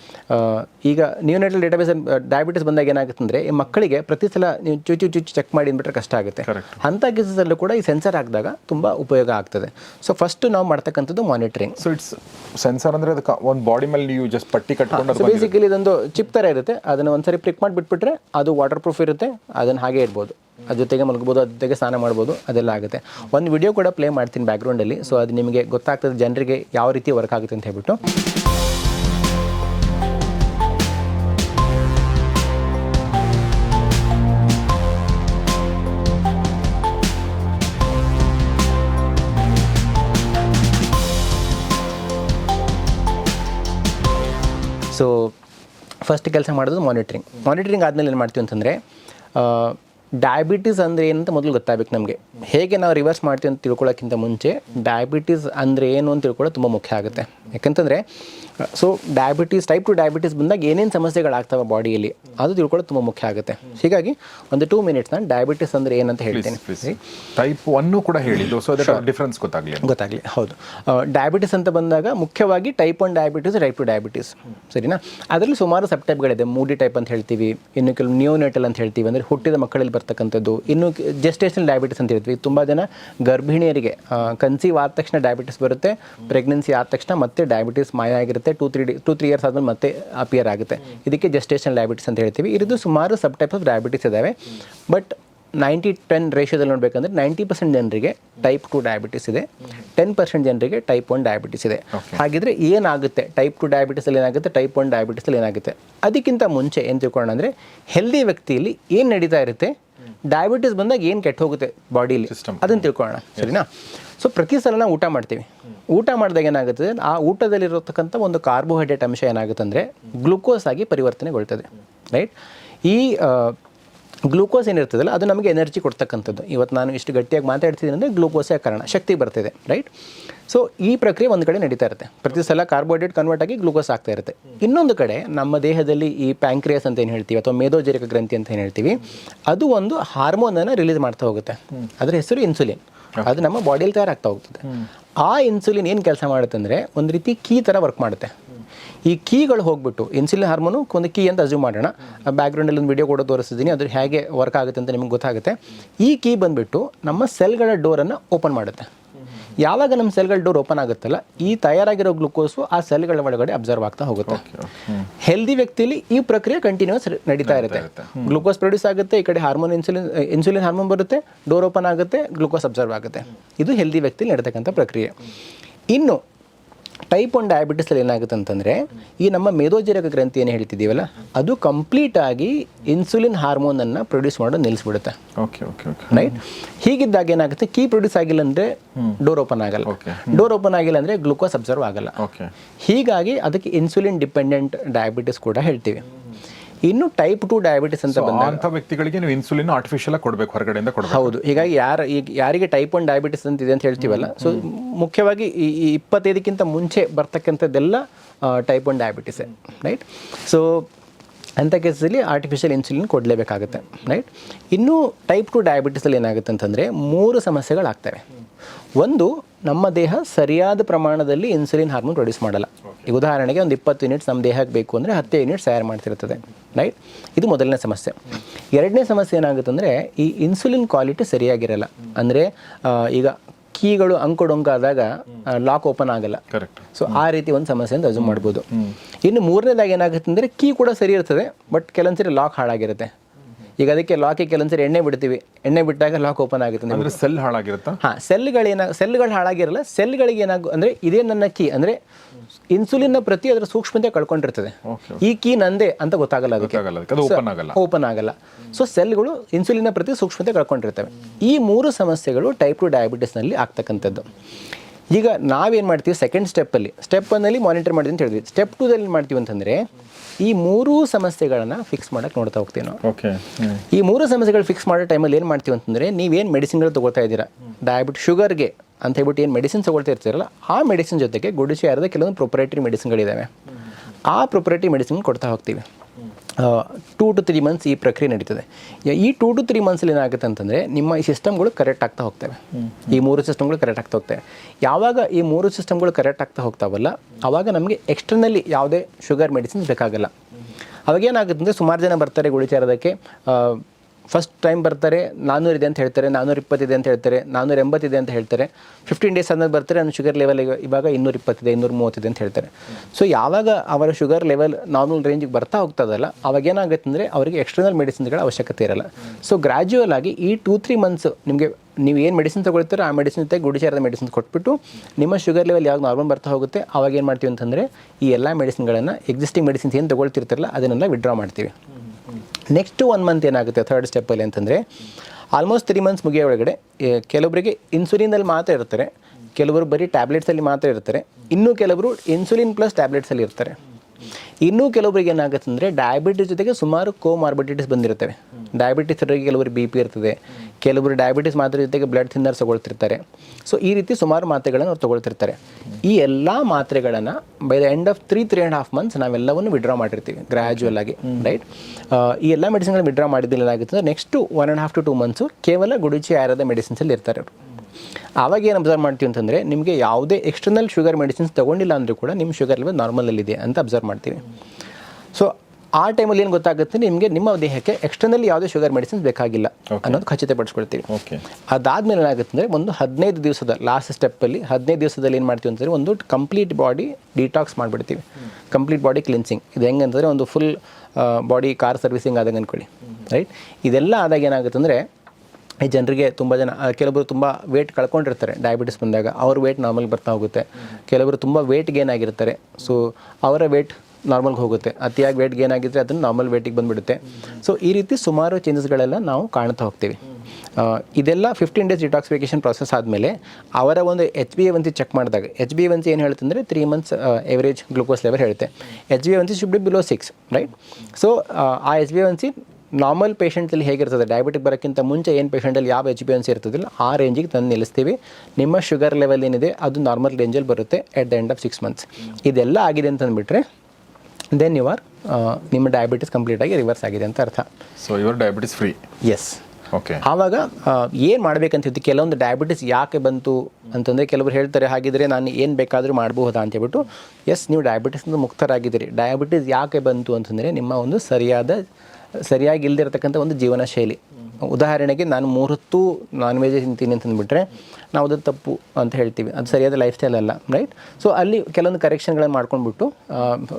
ಈಗ ನಿಯೋನೆಟಲ್ ಡೇಟಾಬೇಸ್ ಡಯಾಬಿಟಿಸ್ ಬಂದಾಗ ಏನಾಗುತ್ತೆ ಅಂದ್ರೆ ಈ ಮಕ್ಕಳಿಗೆ ಪ್ರತಿ ಸಲ ನೀವು ಚುಚ್ಚು ಚುಚ್ಚು ಚೆಕ್ ಮಾಡಿ ಅಂದ್ಬಿಟ್ರೆ ಕಷ್ಟ ಆಗುತ್ತೆ. ಅಂತ ಕೇಸಲ್ಲೂ ಕೂಡ ಈ ಸೆನ್ಸರ್ ಹಾಕಿದಾಗ ತುಂಬಾ ಉಪಯೋಗ ಆಗ್ತದೆ. ಸೊ ಫಸ್ಟ್ ನಾವು ಮಾಡ್ತಕ್ಕಂಥದ್ದು ಮಾನಿಟರಿಂಗ್ ಸೊ ಇಟ್ಸ್ ಸೆನ್ಸರ್ ಅಂದ್ರೆ ಅದಕ್ಕೆ ಒಂದು ಬಾಡಿ ಮೇಲೆ ನೀವು ಜಸ್ಟ್ ಪಟ್ಟಿ ಕಟ್ಕೊಂಡು ಬೇಸಿಕಲಿ ಇದೊಂದು ಚಿಪ್ ಥರ ಇರುತ್ತೆ. ಅದನ್ನು ಒಂದ್ಸರಿ ಪ್ರಿಕ್ ಮಾಡಿಬಿಟ್ಬಿಟ್ರೆ ಅದು ವಾಟರ್ ಪ್ರೂಫ್ ಇರುತ್ತೆ. ಅದನ್ನು ಹಾಗೆ ಇರ್ಬೋದು ಅದ್ರ ಜೊತೆಗೆ ಮಲಗ್ಬೋದು ಅದ್ರ ಜೊತೆಗೆ ಸ್ನಾನ ಮಾಡ್ಬೋದು ಅದೆಲ್ಲ ಆಗುತ್ತೆ. ಒಂದು ವಿಡಿಯೋ ಕೂಡ ಪ್ಲೇ ಮಾಡ್ತೀನಿ ಬ್ಯಾಕ್ಗ್ರೌಂಡಲ್ಲಿ ಸೊ ಅದು ನಿಮಗೆ ಗೊತ್ತಾಗ್ತದೆ ಜನರಿಗೆ ಯಾವ ರೀತಿ ವರ್ಕ್ ಆಗುತ್ತೆ ಅಂತ ಹೇಳ್ಬಿಟ್ಟು. ಸೊ ಫಸ್ಟ್ ಕೆಲಸ ಮಾಡೋದು ಮಾನಿಟ್ರಿಂಗ್ ಮಾನಿಟ್ರಿಂಗ್ ಆದಮೇಲೆ ಏನು ಮಾಡ್ತೀವಿ ಅಂತಂದರೆ ಡಯಾಬಿಟೀಸ್ ಅಂದರೆ ಅಂತ ಮೊದಲು ಗೊತ್ತಾಗಬೇಕು ನಮಗೆ. ಹೇಗೆ ನಾವು ರಿವರ್ಸ್ ಮಾಡ್ತೀವಿ ಅಂತ ತಿಳ್ಕೊಳ್ಳೋಕ್ಕಿಂತ ಮುಂಚೆ ಡಯಾಬಿಟೀಸ್ ಅಂದರೆ ಏನು ಅಂತ ತಿಳ್ಕೊಳ್ಳೋದು ತುಂಬ ಮುಖ್ಯ ಆಗುತ್ತೆ. ಯಾಕಂತಂದರೆ so diabetes type two diabetes ಬಂದಾಗ ಏನೇನು ಸಮಸ್ಯೆಗಳಾಗ್ತವೆ ಬಾಡಿಯಲ್ಲಿ ಅದು ತಿಳ್ಕೊಳ್ಳೋದು ತುಂಬ ಮುಖ್ಯ ಆಗುತ್ತೆ. ಹೀಗಾಗಿ ಒಂದು ಟೂ ಮಿನಿಟ್ಸ್ ನಾನು ಡಯಾಬಿಟೀಸ್ ಅಂದರೆ ಏನಂತ ಹೇಳ್ತೀನಿ. ಟೈಪ್ ಒನ್ನು ಕೂಡ ಹೇಳಿದ್ದು ಸೊ ಡಿಫ್ರೆನ್ಸ್ ಗೊತ್ತಾಗಲಿ ಗೊತ್ತಾಗಲಿ ಹೌದು. ಡಯಾಬಿಟಿಸ್ ಅಂತ ಬಂದಾಗ ಮುಖ್ಯವಾಗಿ type one diabetes type two diabetes ಸರಿನಾ? ಅದರಲ್ಲಿ ಸುಮಾರು ಸಬ್ ಟೈಪ್ಗಳಿದೆ ಮೂಡಿ ಟೈಪ್ ಅಂತ ಹೇಳ್ತೀವಿ ಇನ್ನು ಕೆಲವು ನ್ಯೂನೆಟಲ್ ಅಂತ ಹೇಳ್ತೀವಿ ಅಂದರೆ ಹುಟ್ಟಿದ ಮಕ್ಕಳಲ್ಲಿ ಬರ್ತಕ್ಕಂಥದ್ದು. ಇನ್ನು ಜೆಸ್ಟೇಷನಲ್ ಡಯಾಬಿಟಿಸ್ ಅಂತ ಹೇಳ್ತೀವಿ ತುಂಬ ಜನ ಗರ್ಭಿಣಿಯರಿಗೆ ಕನ್ಸೀವ್ ಆದ ತಕ್ಷಣ ಡಯಾಬಿಟಿಸ್ ಬರುತ್ತೆ ಪ್ರೆಗ್ನೆನ್ಸಿ ಆದ ತಕ್ಷಣ ಮತ್ತೆ ಡಯಾಬಿಟಿಸ್ ಮಾಯ ಆಗಿರುತ್ತೆ ಟೂ ತ್ರೀ ಡಿ ಟೂ ತ್ರೀ ಇಯರ್ಸ್ ಆದ್ಮೇಲೆ ಮತ್ತೆ ಅಪಿಯರ್ ಆಗುತ್ತೆ. ಇದಕ್ಕೆ ಜೆಸ್ಟೇಷನಲ್ ಡಯಾಬಿಟಿಸ್ ಅಂತ ಹೇಳ್ತೀವಿ. ಇದು ಸುಮಾರು ಸಬ್ ಟೈಪ್ ಆಫ್ ಡಯಾಬಿಟಿಸ್ ಇದ್ದಾವೆ ಬಟ್ ನೈಂಟಿ ಟೆನ್ ರೇಷಿಯೋದಲ್ಲಿ ನೋಡಬೇಕಂದ್ರೆ ನೈಂಟಿ ಪರ್ಸೆಂಟ್ ಜನರಿಗೆ ಟೈಪ್ ಟು ಡಯಾಬಿಟಿಸ್ ಇದೆ. ಟೆನ್ ಪರ್ಸೆಂಟ್ ಜನರಿಗೆ ಟೈಪ್ ಒನ್ ಡಯಾಬಿಟಿಸ್ ಇದೆ. ಹಾಗಿದ್ರೆ ಏನಾಗುತ್ತೆ? ಟೈಪ್ ಟು ಡಯಾಬಿಟಿಸಲ್ಲಿ ಏನಾಗುತ್ತೆ? ಟೈಪ್ ಒನ್ ಡಯಾಬಿಟಿಸಲ್ಲಿ ಏನಾಗುತ್ತೆ? ಅದಕ್ಕಿಂತ ಮುಂಚೆ ಏನು ತಿಳ್ಕೊಳ್ಳೋಣ ಅಂದರೆ ಹೆಲ್ದಿ ವ್ಯಕ್ತಿಯಲ್ಲಿ ಏನು ನಡೀತಾ ಇರುತ್ತೆ? ಡಯಾಬಿಟಿಸ್ ಬಂದಾಗ ಏನು ಕೆಟ್ಟ ಹೋಗುತ್ತೆ ಬಾಡಿಲಿ ಸಿಸ್ಟಮ್ ಅದನ್ನು ತಿಳ್ಕೊಳ್ಳೋಣ ಸರಿನಾ? ಸೊ ಪ್ರತಿ ಸಲ ನಾವು ಊಟ ಮಾಡ್ತೀವಿ. ಊಟ ಮಾಡಿದಾಗ ಏನಾಗುತ್ತೆ? ಆ ಊಟದಲ್ಲಿರತಕ್ಕಂಥ ಒಂದು ಕಾರ್ಬೋಹೈಡ್ರೇಟ್ ಅಂಶ ಏನಾಗುತ್ತೆ ಅಂದರೆ ಗ್ಲುಕೋಸ್ ಆಗಿ ಪರಿವರ್ತನೆಗೊಳ್ತದೆ ರೈಟ್ ಈ ಗ್ಲೂಕೋಸ್ ಏನಿರ್ತದಲ್ಲ ಅದು ನಮಗೆ ಎನರ್ಜಿ ಕೊಡ್ತಕ್ಕಂಥದ್ದು. ಇವತ್ತು ನಾನು ಇಷ್ಟು ಗಟ್ಟಿಯಾಗಿ ಮಾತಾಡ್ತಿದ್ದೀನಿ ಅಂದರೆ ಗ್ಲೂಕೋಸೇ ಕಾರಣ ಶಕ್ತಿ ಬರ್ತಿದೆ ರೈಟ್ ಸೊ ಈ ಪ್ರಕ್ರಿಯೆ ಒಂದು ಕಡೆ ನಡೀತಾ ಇರುತ್ತೆ. ಪ್ರತಿ ಸಲ ಕಾರ್ಬೋಹೈಡ್ರೇಟ್ ಕನ್ವರ್ಟ್ ಆಗಿ ಗ್ಲೂಕೋಸ್ ಆಗ್ತಾ ಇರುತ್ತೆ. ಇನ್ನೊಂದು ಕಡೆ ನಮ್ಮ ದೇಹದಲ್ಲಿ ಈ ಪ್ಯಾಂಕ್ರಿಯಸ್ ಅಂತ ಏನು ಹೇಳ್ತೀವಿ ಅಥವಾ ಮೇಧೋಜರಿಕ ಗ್ರಂಥಿ ಅಂತ ಏನು ಹೇಳ್ತೀವಿ ಅದು ಒಂದು ಹಾರ್ಮೋನನ್ನು ರಿಲೀಸ್ ಮಾಡ್ತಾ ಹೋಗುತ್ತೆ. ಅದರ ಹೆಸರು ಇನ್ಸುಲಿನ್ ಅದು ನಮ್ಮ ಬಾಡಿಯಲ್ಲಿ ತಯಾರಾಗ್ತಾ ಹೋಗ್ತದೆ. ಆ ಇನ್ಸುಲಿನ್ ಏನು ಕೆಲಸ ಮಾಡುತ್ತೆ ಅಂದರೆ ಒಂದು ರೀತಿ ಕೀ ಥರ ವರ್ಕ್ ಮಾಡುತ್ತೆ. ಈ ಕೀಗಳು ಹೋಗ್ಬಿಟ್ಟು ಇನ್ಸುಲಿನ್ ಹಾರ್ಮೋನು ಒಂದು ಕೀ ಅಂತ ಅಸ್ಯೂಮ್ ಮಾಡೋಣ. ಬ್ಯಾಕ್ಗ್ರೌಂಡಲ್ಲಿ ಒಂದು ವಿಡಿಯೋ ಕೂಡ ತೋರಿಸ್ತಿದ್ದೀನಿ. ಅದು ಹೇಗೆ ವರ್ಕ್ ಆಗುತ್ತೆ ಅಂತ ನಿಮ್ಗೆ ಗೊತ್ತಾಗುತ್ತೆ. ಈ ಕೀ ಬಂದುಬಿಟ್ಟು ನಮ್ಮ ಸೆಲ್ಗಳ ಡೋರನ್ನು ಓಪನ್ ಮಾಡುತ್ತೆ. ಯಾವಾಗ ನಮ್ಮ ಸೆಲ್ಗಳ ಡೋರ್ ಓಪನ್ ಆಗುತ್ತಲ್ಲ ಈ ತಯಾರಾಗಿರೋ ಗ್ಲುಕೋಸು ಆ ಸೆಲ್ಗಳ ಒಳಗಡೆ ಅಬ್ಸರ್ವ್ ಆಗ್ತಾ ಹೋಗುತ್ತೆ. ಹೆಲ್ದಿ ವ್ಯಕ್ತಿಯಲ್ಲಿ ಈ ಪ್ರಕ್ರಿಯೆ ಕಂಟಿನ್ಯೂಸ್ ನಡೀತಾ ಇರುತ್ತೆ. ಗ್ಲುಕೋಸ್ ಪ್ರೊಡ್ಯೂಸ್ ಆಗುತ್ತೆ ಈ ಕಡೆ ಹಾರ್ಮೋನ್ ಇನ್ಸುಲಿನ್ ಇನ್ಸುಲಿನ್ ಹಾರ್ಮೋನ್ ಬರುತ್ತೆ ಡೋರ್ ಓಪನ್ ಆಗುತ್ತೆ ಗ್ಲುಕೋಸ್ ಅಬ್ಸರ್ವ್ ಆಗುತ್ತೆ. ಇದು ಹೆಲ್ದಿ ವ್ಯಕ್ತಿಯಲ್ಲಿ ನಡೀತಕ್ಕಂಥ ಪ್ರಕ್ರಿಯೆ. ಇನ್ನು ಟೈಪ್ ಒನ್ ಡಯಾಬಿಟಿಸಲ್ಲಿ ಏನಾಗುತ್ತೆ ಅಂತಂದರೆ ಈ ನಮ್ಮ ಮೇಧೋಜೀರಕ ಗ್ರಂಥಿ ಏನು ಹೇಳ್ತಿದ್ದೀವಲ್ಲ ಅದು ಕಂಪ್ಲೀಟ್ ಆಗಿ ಇನ್ಸುಲಿನ್ ಹಾರ್ಮೋನನ್ನು ಪ್ರೊಡ್ಯೂಸ್ ಮಾಡೋದು ನಿಲ್ಲಿಸ್ಬಿಡುತ್ತೆ ಓಕೆ ಓಕೆ ರೈಟ್ ಹೀಗಿದ್ದಾಗ ಏನಾಗುತ್ತೆ ಕೀ ಪ್ರೊಡ್ಯೂಸ್ ಆಗಿಲ್ಲ ಅಂದರೆ ಡೋರ್ ಓಪನ್ ಆಗಲ್ಲ. ಡೋರ್ ಓಪನ್ ಆಗಿಲ್ಲ ಅಂದರೆ ಗ್ಲುಕೋಸ್ ಅಬ್ಸರ್ವ್ ಆಗಲ್ಲ. ಓಕೆ ಹೀಗಾಗಿ ಅದಕ್ಕೆ ಇನ್ಸುಲಿನ್ ಡಿಪೆಂಡೆಂಟ್ ಡಯಾಬಿಟಿಸ್ ಕೂಡ ಹೇಳ್ತೀವಿ. ಇನ್ನು ಟೈಪ್ ಟು ಡಯಾಬಿಟಿಸ್ ಅಂತ ಬಂದಾಗ ವ್ಯಕ್ತಿಗಳಿಗೆ ನೀವು ಇನ್ಸುಲಿನ್ ಆರ್ಟಿಫಿಷಿಯಲ್ ಕೊಡಬೇಕು ಹೊರಗಡೆಯಿಂದ ಕೊಡಬೇಕು. ಹೌದು. ಹೀಗಾಗಿ ಯಾರು ಈಗ ಯಾರಿಗೆ ಟೈಪ್ ಒನ್ ಡಯಾಬಿಟಿಸ್ ಅಂತ ಇದೆ ಅಂತ ಹೇಳ್ತೀವಲ್ಲ ಸೊ ಮುಖ್ಯವಾಗಿ ಈ ಈ ಇಪ್ಪತ್ತೈದಕ್ಕಿಂತ ಮುಂಚೆ ಬರ್ತಕ್ಕಂಥದ್ದೆಲ್ಲ ಟೈಪ್ ಒನ್ ಡಯಾಬಿಟಿಸೇ ರೈಟ್ ಸೊ ಅಂಥ ಕೇಸಲ್ಲಿ ಆರ್ಟಿಫಿಷಿಯಲ್ ಇನ್ಸುಲಿನ್ ಕೊಡಲೇಬೇಕಾಗುತ್ತೆ ರೈಟ್ ಇನ್ನು ಟೈಪ್ ಟು ಡಯಾಬಿಟಿಸಲ್ಲಿ ಏನಾಗುತ್ತೆ ಅಂತಂದರೆ ಮೂರು ಸಮಸ್ಯೆಗಳಾಗ್ತವೆ. ಒಂದು ನಮ್ಮ ದೇಹ ಸರಿಯಾದ ಪ್ರಮಾಣದಲ್ಲಿ ಇನ್ಸುಲಿನ್ ಹಾರ್ಮೋನ್ ಪ್ರೊಡ್ಯೂಸ್ ಮಾಡಲ್ಲ. ಈಗ ಉದಾಹರಣೆಗೆ ಒಂದು ಇಪ್ಪತ್ತು ಯೂನಿಟ್ಸ್ ನಮ್ಮ ದೇಹಕ್ಕೆ ಬೇಕು ಅಂದರೆ ಹತ್ತು ಯೂನಿಟ್ಸ್ ತಯಾರು ಮಾಡ್ತಿರ್ತದೆ ರೈಟ್ ಇದು ಮೊದಲನೇ ಸಮಸ್ಯೆ. ಎರಡನೇ ಸಮಸ್ಯೆ ಏನಾಗುತ್ತೆ ಅಂದರೆ ಈ ಇನ್ಸುಲಿನ್ ಕ್ವಾಲಿಟಿ ಸರಿಯಾಗಿರಲ್ಲ. ಅಂದರೆ ಈಗ ಕೀಗಳು ಅಂಕೊಡೊಂಕಾದಾಗ ಲಾಕ್ ಓಪನ್ ಆಗಲ್ಲ. ಕರೆಕ್ಟ್ ಸೊ ಆ ರೀತಿ ಒಂದು ಸಮಸ್ಯೆ ಅಂತ ಅಜೂಮ್ ಮಾಡ್ಬೋದು. ಇನ್ನು ಮೂರನೇದಾಗಿ ಏನಾಗುತ್ತೆ ಅಂದರೆ ಕೀ ಕೂಡ ಸರಿ ಇರ್ತದೆ ಬಟ್ ಕೆಲವೊಂದ್ಸರಿ ಲಾಕ್ ಹಾಳಾಗಿರುತ್ತೆ. ಈಗ ಅದಕ್ಕೆ ಲಾಕಿಗೆ ಕೆಲವೊಂದ್ಸರಿ ಎಣ್ಣೆ ಬಿಡ್ತೀವಿ. ಎಣ್ಣೆ ಬಿಟ್ಟಾಗ ಲಾಕ್ ಓಪನ್ ಆಗುತ್ತೆ ಅಂದ್ರೆ ಸೆಲ್ ಹಾಳಾಗಿರುತ್ತಾ? ಹಾಂ ಸೆಲ್ಗಳೇನ ಸೆಲ್ಗಳು ಹಾಳಾಗಿರಲ್ಲ ಸೆಲ್ಗಳಿಗೆ ಏನಾಗ ಅಂದರೆ ಇದೇ ನನ್ನ ಕೀ ಅಂದರೆ ಇನ್ಸುಲಿನ್ನ ಪ್ರತಿ ಅದರ ಸೂಕ್ಷ್ಮತೆ ಕಳ್ಕೊಂಡಿರ್ತದೆ. ಈ ಕೀ ನಂದೇ ಅಂತ ಗೊತ್ತಾಗಲ್ಲ ಅದಕ್ಕೆ. ಓಪನ್ ಆಗಲ್ಲ. ಸೊ ಸೆಲ್ಗಳು ಇನ್ಸುಲಿನ್ನ ಪ್ರತಿ ಸೂಕ್ಷ್ಮತೆ ಕಳ್ಕೊಂಡಿರ್ತವೆ. ಈ ಮೂರು ಸಮಸ್ಯೆಗಳು ಟೈಪ್ ಟು ಡಯಾಬಿಟಿಸ್ನಲ್ಲಿ ಆಗ್ತಕ್ಕಂಥದ್ದು. ಈಗ ನಾವೇನು ಮಾಡ್ತೀವಿ? ಸೆಕೆಂಡ್ ಸ್ಟೆಪ್ಪಲ್ಲಿ ಸ್ಟೆಪ್ ಒನ್ನಲ್ಲಿ ಮಾನಿಟರ್ ಮಾಡಿದೆ ಅಂತ ಹೇಳಿದ್ವಿ. ಸ್ಟೆಪ್ ಟೂದಲ್ಲಿ ಮಾಡ್ತೀವಿ ಅಂತಂದರೆ ಈ ಮೂರೂ ಸಮಸ್ಯೆಗಳನ್ನು ಫಿಕ್ಸ್ ಮಾಡೋಕ್ಕೆ ನೋಡ್ತಾ ಹೋಗ್ತೀವಿ ನಾವು. ಓಕೆ ಈ ಮೂರು ಸಮಸ್ಯೆಗಳು ಫಿಕ್ಸ್ ಮಾಡೋ ಟೈಮಲ್ಲಿ ಏನು ಮಾಡ್ತೀವಿ ಅಂತಂದರೆ ನೀವೇನು ಮೆಡಿಸಿನ್ಗಳು ತೊಗೊಳ್ತಾ ಇದ್ದೀರಾ? ಡಯಾಬಿಟ್ ಶುಗರ್ಗೆ ಅಂತ ಹೇಳ್ಬಿಟ್ಟು ಏನು ಮೆಡಿಸಿನ್ ತೊಗೊಳ್ತಾ ಇರ್ತೀರಲ್ಲ ಆ ಮೆಡಿಸಿನ್ ಜೊತೆಗೆ ಗುಡಿಸಿ ಯಾರದ ಕೆಲವೊಂದು ಪ್ರೊಪರೇಟರಿ ಮೆಡಿಸಿನ್ಗಳಿದ್ದಾವೆ ಆ ಪ್ರೊಪರೇಟರಿ ಮೆಡಿಸಿನ್ ಕೊಡ್ತಾ ಹೋಗ್ತೀವಿ. ಟೂ ಟು ತ್ರೀ ಮಂತ್ಸ್ ಈ ಪ್ರಕ್ರಿಯೆ ನಡೀತದೆ. ಈ ಟೂ ಟು ತ್ರೀ ಮಂತ್ಸಲ್ಲಿ ಏನಾಗುತ್ತೆ ಅಂತಂದರೆ ನಿಮ್ಮ ಈ ಸಿಸ್ಟಮ್ಗಳು ಕರೆಕ್ಟ್ ಆಗ್ತಾ ಹೋಗ್ತವೆ. ಈ ಮೂರು ಸಿಸ್ಟಮ್ಗಳು ಕರೆಕ್ಟ್ ಆಗ್ತಾ ಹೋಗ್ತವೆ. ಯಾವಾಗ ಈ ಮೂರು ಸಿಸ್ಟಮ್ಗಳು ಕರೆಕ್ಟ್ ಆಗ್ತಾ ಹೋಗ್ತಾವಲ್ಲ ಆವಾಗ ನಮಗೆ ಎಕ್ಸ್ಟರ್ನಲ್ಲಿ ಯಾವುದೇ ಶುಗರ್ ಮೆಡಿಸಿನ್ಸ್ ಬೇಕಾಗಲ್ಲ. ಅವಾಗೇನಾಗುತ್ತೆ ಅಂದರೆ ಸುಮಾರು ಜನ ಬರ್ತಾರೆ ಗುಳಿಚಾರದಕ್ಕೆ ಫಸ್ಟ್ ಟೈಮ್ ಬರ್ತಾರೆ ನಾನ್ನೂರಿದೆ ಅಂತ ಹೇಳ್ತಾರೆ, ನಾನ್ನೂರ ಇಪ್ಪತ್ತಿದೆ ಅಂತ ಹೇಳ್ತಾರೆ, ನಾನ್ನೂರ ಎಂಬತ್ತಿದೆ ಅಂತ ಹೇಳ್ತಾರೆ. ಫಿಫ್ಟೀನ್ ಡೇಸ್ ಆದ್ಮೇಲೆ ಬರ್ತಾರೆ, ನನ್ನ ಶುಗರ್ ಲೆವೆಲ್ ಇವಾಗ ಇನ್ನೂರ ಇಪ್ಪತ್ತಿದೆ ಇನ್ನೂರ ಮೂವತ್ತಿದೆ ಅಂತ ಹೇಳ್ತಾರೆ. ಸೊ ಯಾವಾಗ ಅವರ ಶುಗರ್ ಲೆವೆಲ್ ನಾರ್ಮಲ್ ರೇಂಜಿಗೆ ಬರ್ತಾ ಹೋಗ್ತದಲ್ಲ ಅವಾಗ ಏನಾಗುತ್ತೆ ಅಂದರೆ ಅವರಿಗೆ ಎಕ್ಸ್ಟರ್ನಲ್ ಮೆಡಿಸಿನ್ಗಳ ಅವಶ್ಯಕತೆ ಇರಲ್ಲ. ಸೊ ಗ್ರ್ಯಾಜುವಲ್ ಆಗಿ ಈ ಟೂ ತ್ರೀ ಮಂತ್ಸ್ ನಿಮಗೆ ನೀವು ಏನು ಮೆಡಿಸಿನ್ ತೊಗೊಳ್ತೀರೋ ಆ ಮೆಡಿಸಿನ್ ಜೊತೆ ಗುಡಿಚಾರದ ಮೆಡಿಸಿನ್ ಕೊಟ್ಬಿಟ್ಟು ನಿಮ್ಮ ಶುಗರ್ ಲೆವೆಲ್ ಯಾವಾಗ ನಾರ್ಮಲ್ ಬರ್ತಾ ಹೋಗುತ್ತೆ, ಅವಾಗ ಏನು ಮಾಡ್ತೀವಿ ಅಂತಂದರೆ ಈ ಎಲ್ಲ ಮೆಡಿಸಿನ್ಗಳನ್ನು ಎಕ್ಸಿಸ್ಟಿಂಗ್ ಮೆಡಿಸಿನ್ಸ್ ಏನು ತೊಗೊಳ್ತಿರ್ತಾರಲ್ಲ, ಅದನ್ನೆಲ್ಲ ವಿಡ್ರಾ ಮಾಡ್ತೀವಿ. ನೆಕ್ಸ್ಟ್ ಒನ್ ಮಂತ್ ಏನಾಗುತ್ತೆ? ಥರ್ಡ್ ಸ್ಟೆಪ್ಪಲ್ಲಿ ಅಂತಂದರೆ ಆಲ್ಮೋಸ್ಟ್ ತ್ರೀ ಮಂತ್ಸ್ ಮುಗಿಯೋ ಒಳಗಡೆ ಕೆಲವೊಬ್ಬರಿಗೆ ಇನ್ಸುಲಿನಲ್ಲಿ ಮಾತ್ರ ಇರ್ತಾರೆ. ಕೆಲವರು ಬರೀ ಟ್ಯಾಬ್ಲೆಟ್ಸಲ್ಲಿ ಮಾತ್ರ ಇರ್ತಾರೆ. ಇನ್ನೂ ಕೆಲವರು ಇನ್ಸುಲಿನ್ ಪ್ಲಸ್ ಟ್ಯಾಬ್ಲೆಟ್ಸಲ್ಲಿ ಇರ್ತಾರೆ. ಇನ್ನೂ ಕೆಲವರಿಗೆ ಏನಾಗುತ್ತೆ ಅಂದರೆ ಡಯಾಬಿಟಿಸ್ ಜೊತೆಗೆ ಸುಮಾರು ಕೋಮಾರ್ಬಿಟಿಸ್ ಬಂದಿರ್ತವೆ ಡಯಾಬಿಟಿಸ್ ಇರೋರಿಗೆ ಕೆಲವರು ಬಿ ಪಿ ಇರ್ತದೆ. ಕೆಲವರು ಡಯಾಬಿಟಿಸ್ ಮಾತ್ರ ಜೊತೆಗೆ ಬ್ಲಡ್ ಥಿನ್ನರ್ಸ್ ತಗೊಳ್ತಿರ್ತಾರೆ. ಸೊ ಈ ರೀತಿ ಸುಮಾರು ಮಾತ್ರೆಗಳನ್ನು ಅವ್ರು ತೊಗೊಳ್ತಿರ್ತಾರೆ. ಈ ಎಲ್ಲ ಮಾತ್ರೆಗಳನ್ನು by the end of three three and half months ನಾವೆಲ್ಲವನ್ನು withdraw ಮಾಡಿರ್ತೀವಿ ಗ್ರ್ಯಾಜುವಲ್ ಆಗಿ ರೈಟ್ ಈ ಎಲ್ಲ ಮೆಡಿಸಿನ್ಗಳನ್ನ ವಿಡ್ರಾ ಮಾಡಿದ್ದಿಲ್ಲ ಏನಾಗುತ್ತೆ ಅಂದರೆ next one and half to two months ಕೇವಲ ಗುಡುಚಿ ಆಯುರ್ವೇದ ಮೆಡಿಸಿನ್ಸಲ್ಲಿ ಇರ್ತಾರೆ ಅವರು. ಆವಾಗ ಏನು ಅಬ್ಸರ್ವ್ ಮಾಡ್ತೀವಿ ಅಂತಂದರೆ ನಿಮಗೆ ಯಾವುದೇ ಎಕ್ಸ್ಟರ್ನಲ್ ಶುಗರ್ ಮೆಡಿಸಿನ್ಸ್ ತೊಗೊಂಡಿಲ್ಲ ಅಂದರೂ ಕೂಡ ನಿಮ್ಮ ಶುಗರ್ ಲೆವೆಲ್ ನಾರ್ಮಲಲ್ಲಿದೆ ಅಂತ ಅಬ್ಸರ್ವ್ ಮಾಡ್ತೀವಿ. ಸೊ ಆ ಟೈಮಲ್ಲಿ ಏನು ಗೊತ್ತಾಗುತ್ತೆ? ನಿಮಗೆ ನಿಮ್ಮ ದೇಹಕ್ಕೆ ಎಕ್ಸ್ಟರ್ನಲ್ ಯಾವುದೇ ಶುಗರ್ ಮೆಡಿಸಿನ್ಸ್ ಬೇಕಾಗಿಲ್ಲ ಅನ್ನೋದು ಖಚಿತಪಡಿಸ್ಕೊಳ್ತೀವಿ ಓಕೆ ಅದಾದ್ಮೇಲೆ ಏನಾಗುತ್ತೆ ಅಂದರೆ ಒಂದು ಹದಿನೈದು ದಿವಸದ ಲಾಸ್ಟ್ ಸ್ಟೆಪ್ಪಲ್ಲಿ ಹದಿನೈದು ದಿವಸದಲ್ಲಿ ಏನು ಮಾಡ್ತೀವಿ ಅಂತಂದರೆ ಒಂದು ಕಂಪ್ಲೀಟ್ ಬಾಡಿ ಡಿಟಾಕ್ಸ್ ಮಾಡಿಬಿಡ್ತೀವಿ. ಕಂಪ್ಲೀಟ್ ಬಾಡಿ ಕ್ಲಿನ್ಸಿಂಗ್ ಇದು ಹೆಂಗೆ ಅಂತಂದರೆ ಒಂದು ಫುಲ್ ಬಾಡಿ ಕಾರ್ ಸರ್ವಿಸಿಂಗ್ ಆದಂಗೆ ಅಂದ್ಕೊಳ್ಳಿ ರೈಟ್ ಇದೆಲ್ಲ ಆದಾಗ ಏನಾಗುತ್ತೆ ಅಂದರೆ ಈ ಜನರಿಗೆ ತುಂಬ ಜನ ಕೆಲವರು ತುಂಬ ವೇಟ್ ಕಳ್ಕೊಂಡಿರ್ತಾರೆ ಡಯಾಬಿಟಿಸ್ ಬಂದಾಗ. ಅವ್ರ ವೇಟ್ ನಾರ್ಮಲ್ ಬರ್ತಾ ಹೋಗುತ್ತೆ. ಕೆಲವರು ತುಂಬ ವೇಟ್ ಗೇನ್ ಆಗಿರ್ತಾರೆ. ಸೊ ಅವರ ವೇಟ್ ನಾರ್ಮಲ್ಗೆ ಹೋಗುತ್ತೆ. ಅತಿಯಾಗಿ ವೇಟ್ ಗೇನ್ ಆಗಿದ್ದರೆ ಅದನ್ನು ನಾರ್ಮಲ್ ವೇಟಿಗೆ ಬಂದುಬಿಡುತ್ತೆ. ಸೊ ಈ ರೀತಿ ಸುಮಾರು ಚೇಂಜಸ್ಗಳೆಲ್ಲ ನಾವು ಕಾಣ್ತಾ ಹೋಗ್ತೀವಿ. ಇದೆಲ್ಲ ಫಿಫ್ಟೀನ್ ಡೇಸ್ ಡಿಟಾಕ್ಸಿಫಿಕೇಷನ್ ಪ್ರಾಸೆಸ್ ಆದಮೇಲೆ ಅವರ ಒಂದು H B N C check ಮಾಡಿದಾಗ ಎಚ್ ಬಿ ಒನ್ ಸಿ ಏನು ಹೇಳುತ್ತೆ ಅಂದರೆ three months average glucose level ಹೇಳುತ್ತೆ. H B N C should be below six right so ಆ H B N C normal ಪೇಷೆಂಟಲ್ಲಿ ಹೇಗಿರ್ತದೆ? ಡಯಾಬಿಟಿಕ್ ಬರೋಕ್ಕಿಂತ ಮುಂಚೆ ಏನು ಪೇಷೆಂಟಲ್ಲಿ ಯಾವ ಎಚ್ ಬಿ ಎನ್ ಸಿ ಇರ್ತದಿಲ್ಲ ಆ ರೇಂಜಿಗೆ ತಂದು ನಿಲ್ಲಿಸ್ತೀವಿ. ನಿಮ್ಮ ಶುಗರ್ ಲೆವೆಲ್ ಏನಿದೆ ಅದು ನಾರ್ಮಲ್ ರೇಂಜಲ್ಲಿ ಬರುತ್ತೆ at the end of six months ಇದೆಲ್ಲ ಆಗಿದೆ ಅಂತಂದ್ಬಿಟ್ರೆ ದೆನ್ ಯು ಆರ್ ನಿಮ್ಮ ಡಯಾಬಿಟಿಸ್ ಕಂಪ್ಲೀಟಾಗಿ ರಿವರ್ಸ್ ಆಗಿದೆ ಅಂತ ಅರ್ಥ. So your diabetes free yes okay ಆವಾಗ ಏನು ಮಾಡ್ಬೇಕಂತಿತ್ತು? ಕೆಲವೊಂದು ಡಯಾಬಿಟಿಸ್ ಯಾಕೆ ಬಂತು ಅಂತಂದರೆ ಕೆಲವರು ಹೇಳ್ತಾರೆ ಹಾಗಿದ್ರೆ ನಾನು ಏನು ಬೇಕಾದರೂ ಮಾಡಬಹುದಾ ಅಂತೇಳ್ಬಿಟ್ಟು ಎಸ್ ನೀವು ಡಯಾಬಿಟಿಸ್ನಿಂದ ಮುಕ್ತರಾಗಿದ್ದೀರಿ. ಡಯಾಬಿಟಿಸ್ ಯಾಕೆ ಬಂತು ಅಂತಂದರೆ ನಿಮ್ಮ ಒಂದು ಸರಿಯಾದ ಸರಿಯಾಗಿ ಇಲ್ದಿರತಕ್ಕಂಥ ಒಂದು ಜೀವನ ಶೈಲಿ. ಉದಾಹರಣೆಗೆ ನಾನು ಮೂರೊತ್ತು ನಾನ್ ವೆಜ್ ತಿಂತೀನಿ ಅಂತಂದ್ಬಿಟ್ರೆ ನಾವು ಅದು ತಪ್ಪು ಅಂತ ಹೇಳ್ತೀವಿ. ಅದು ಸರಿಯಾದ ಲೈಫ್ ಸ್ಟೈಲ್ ಅಲ್ಲ ರೈಟ್ ಸೊ ಅಲ್ಲಿ ಕೆಲವೊಂದು ಕರೆಕ್ಷನ್ಗಳನ್ನು ಮಾಡ್ಕೊಂಡ್ಬಿಟ್ಟು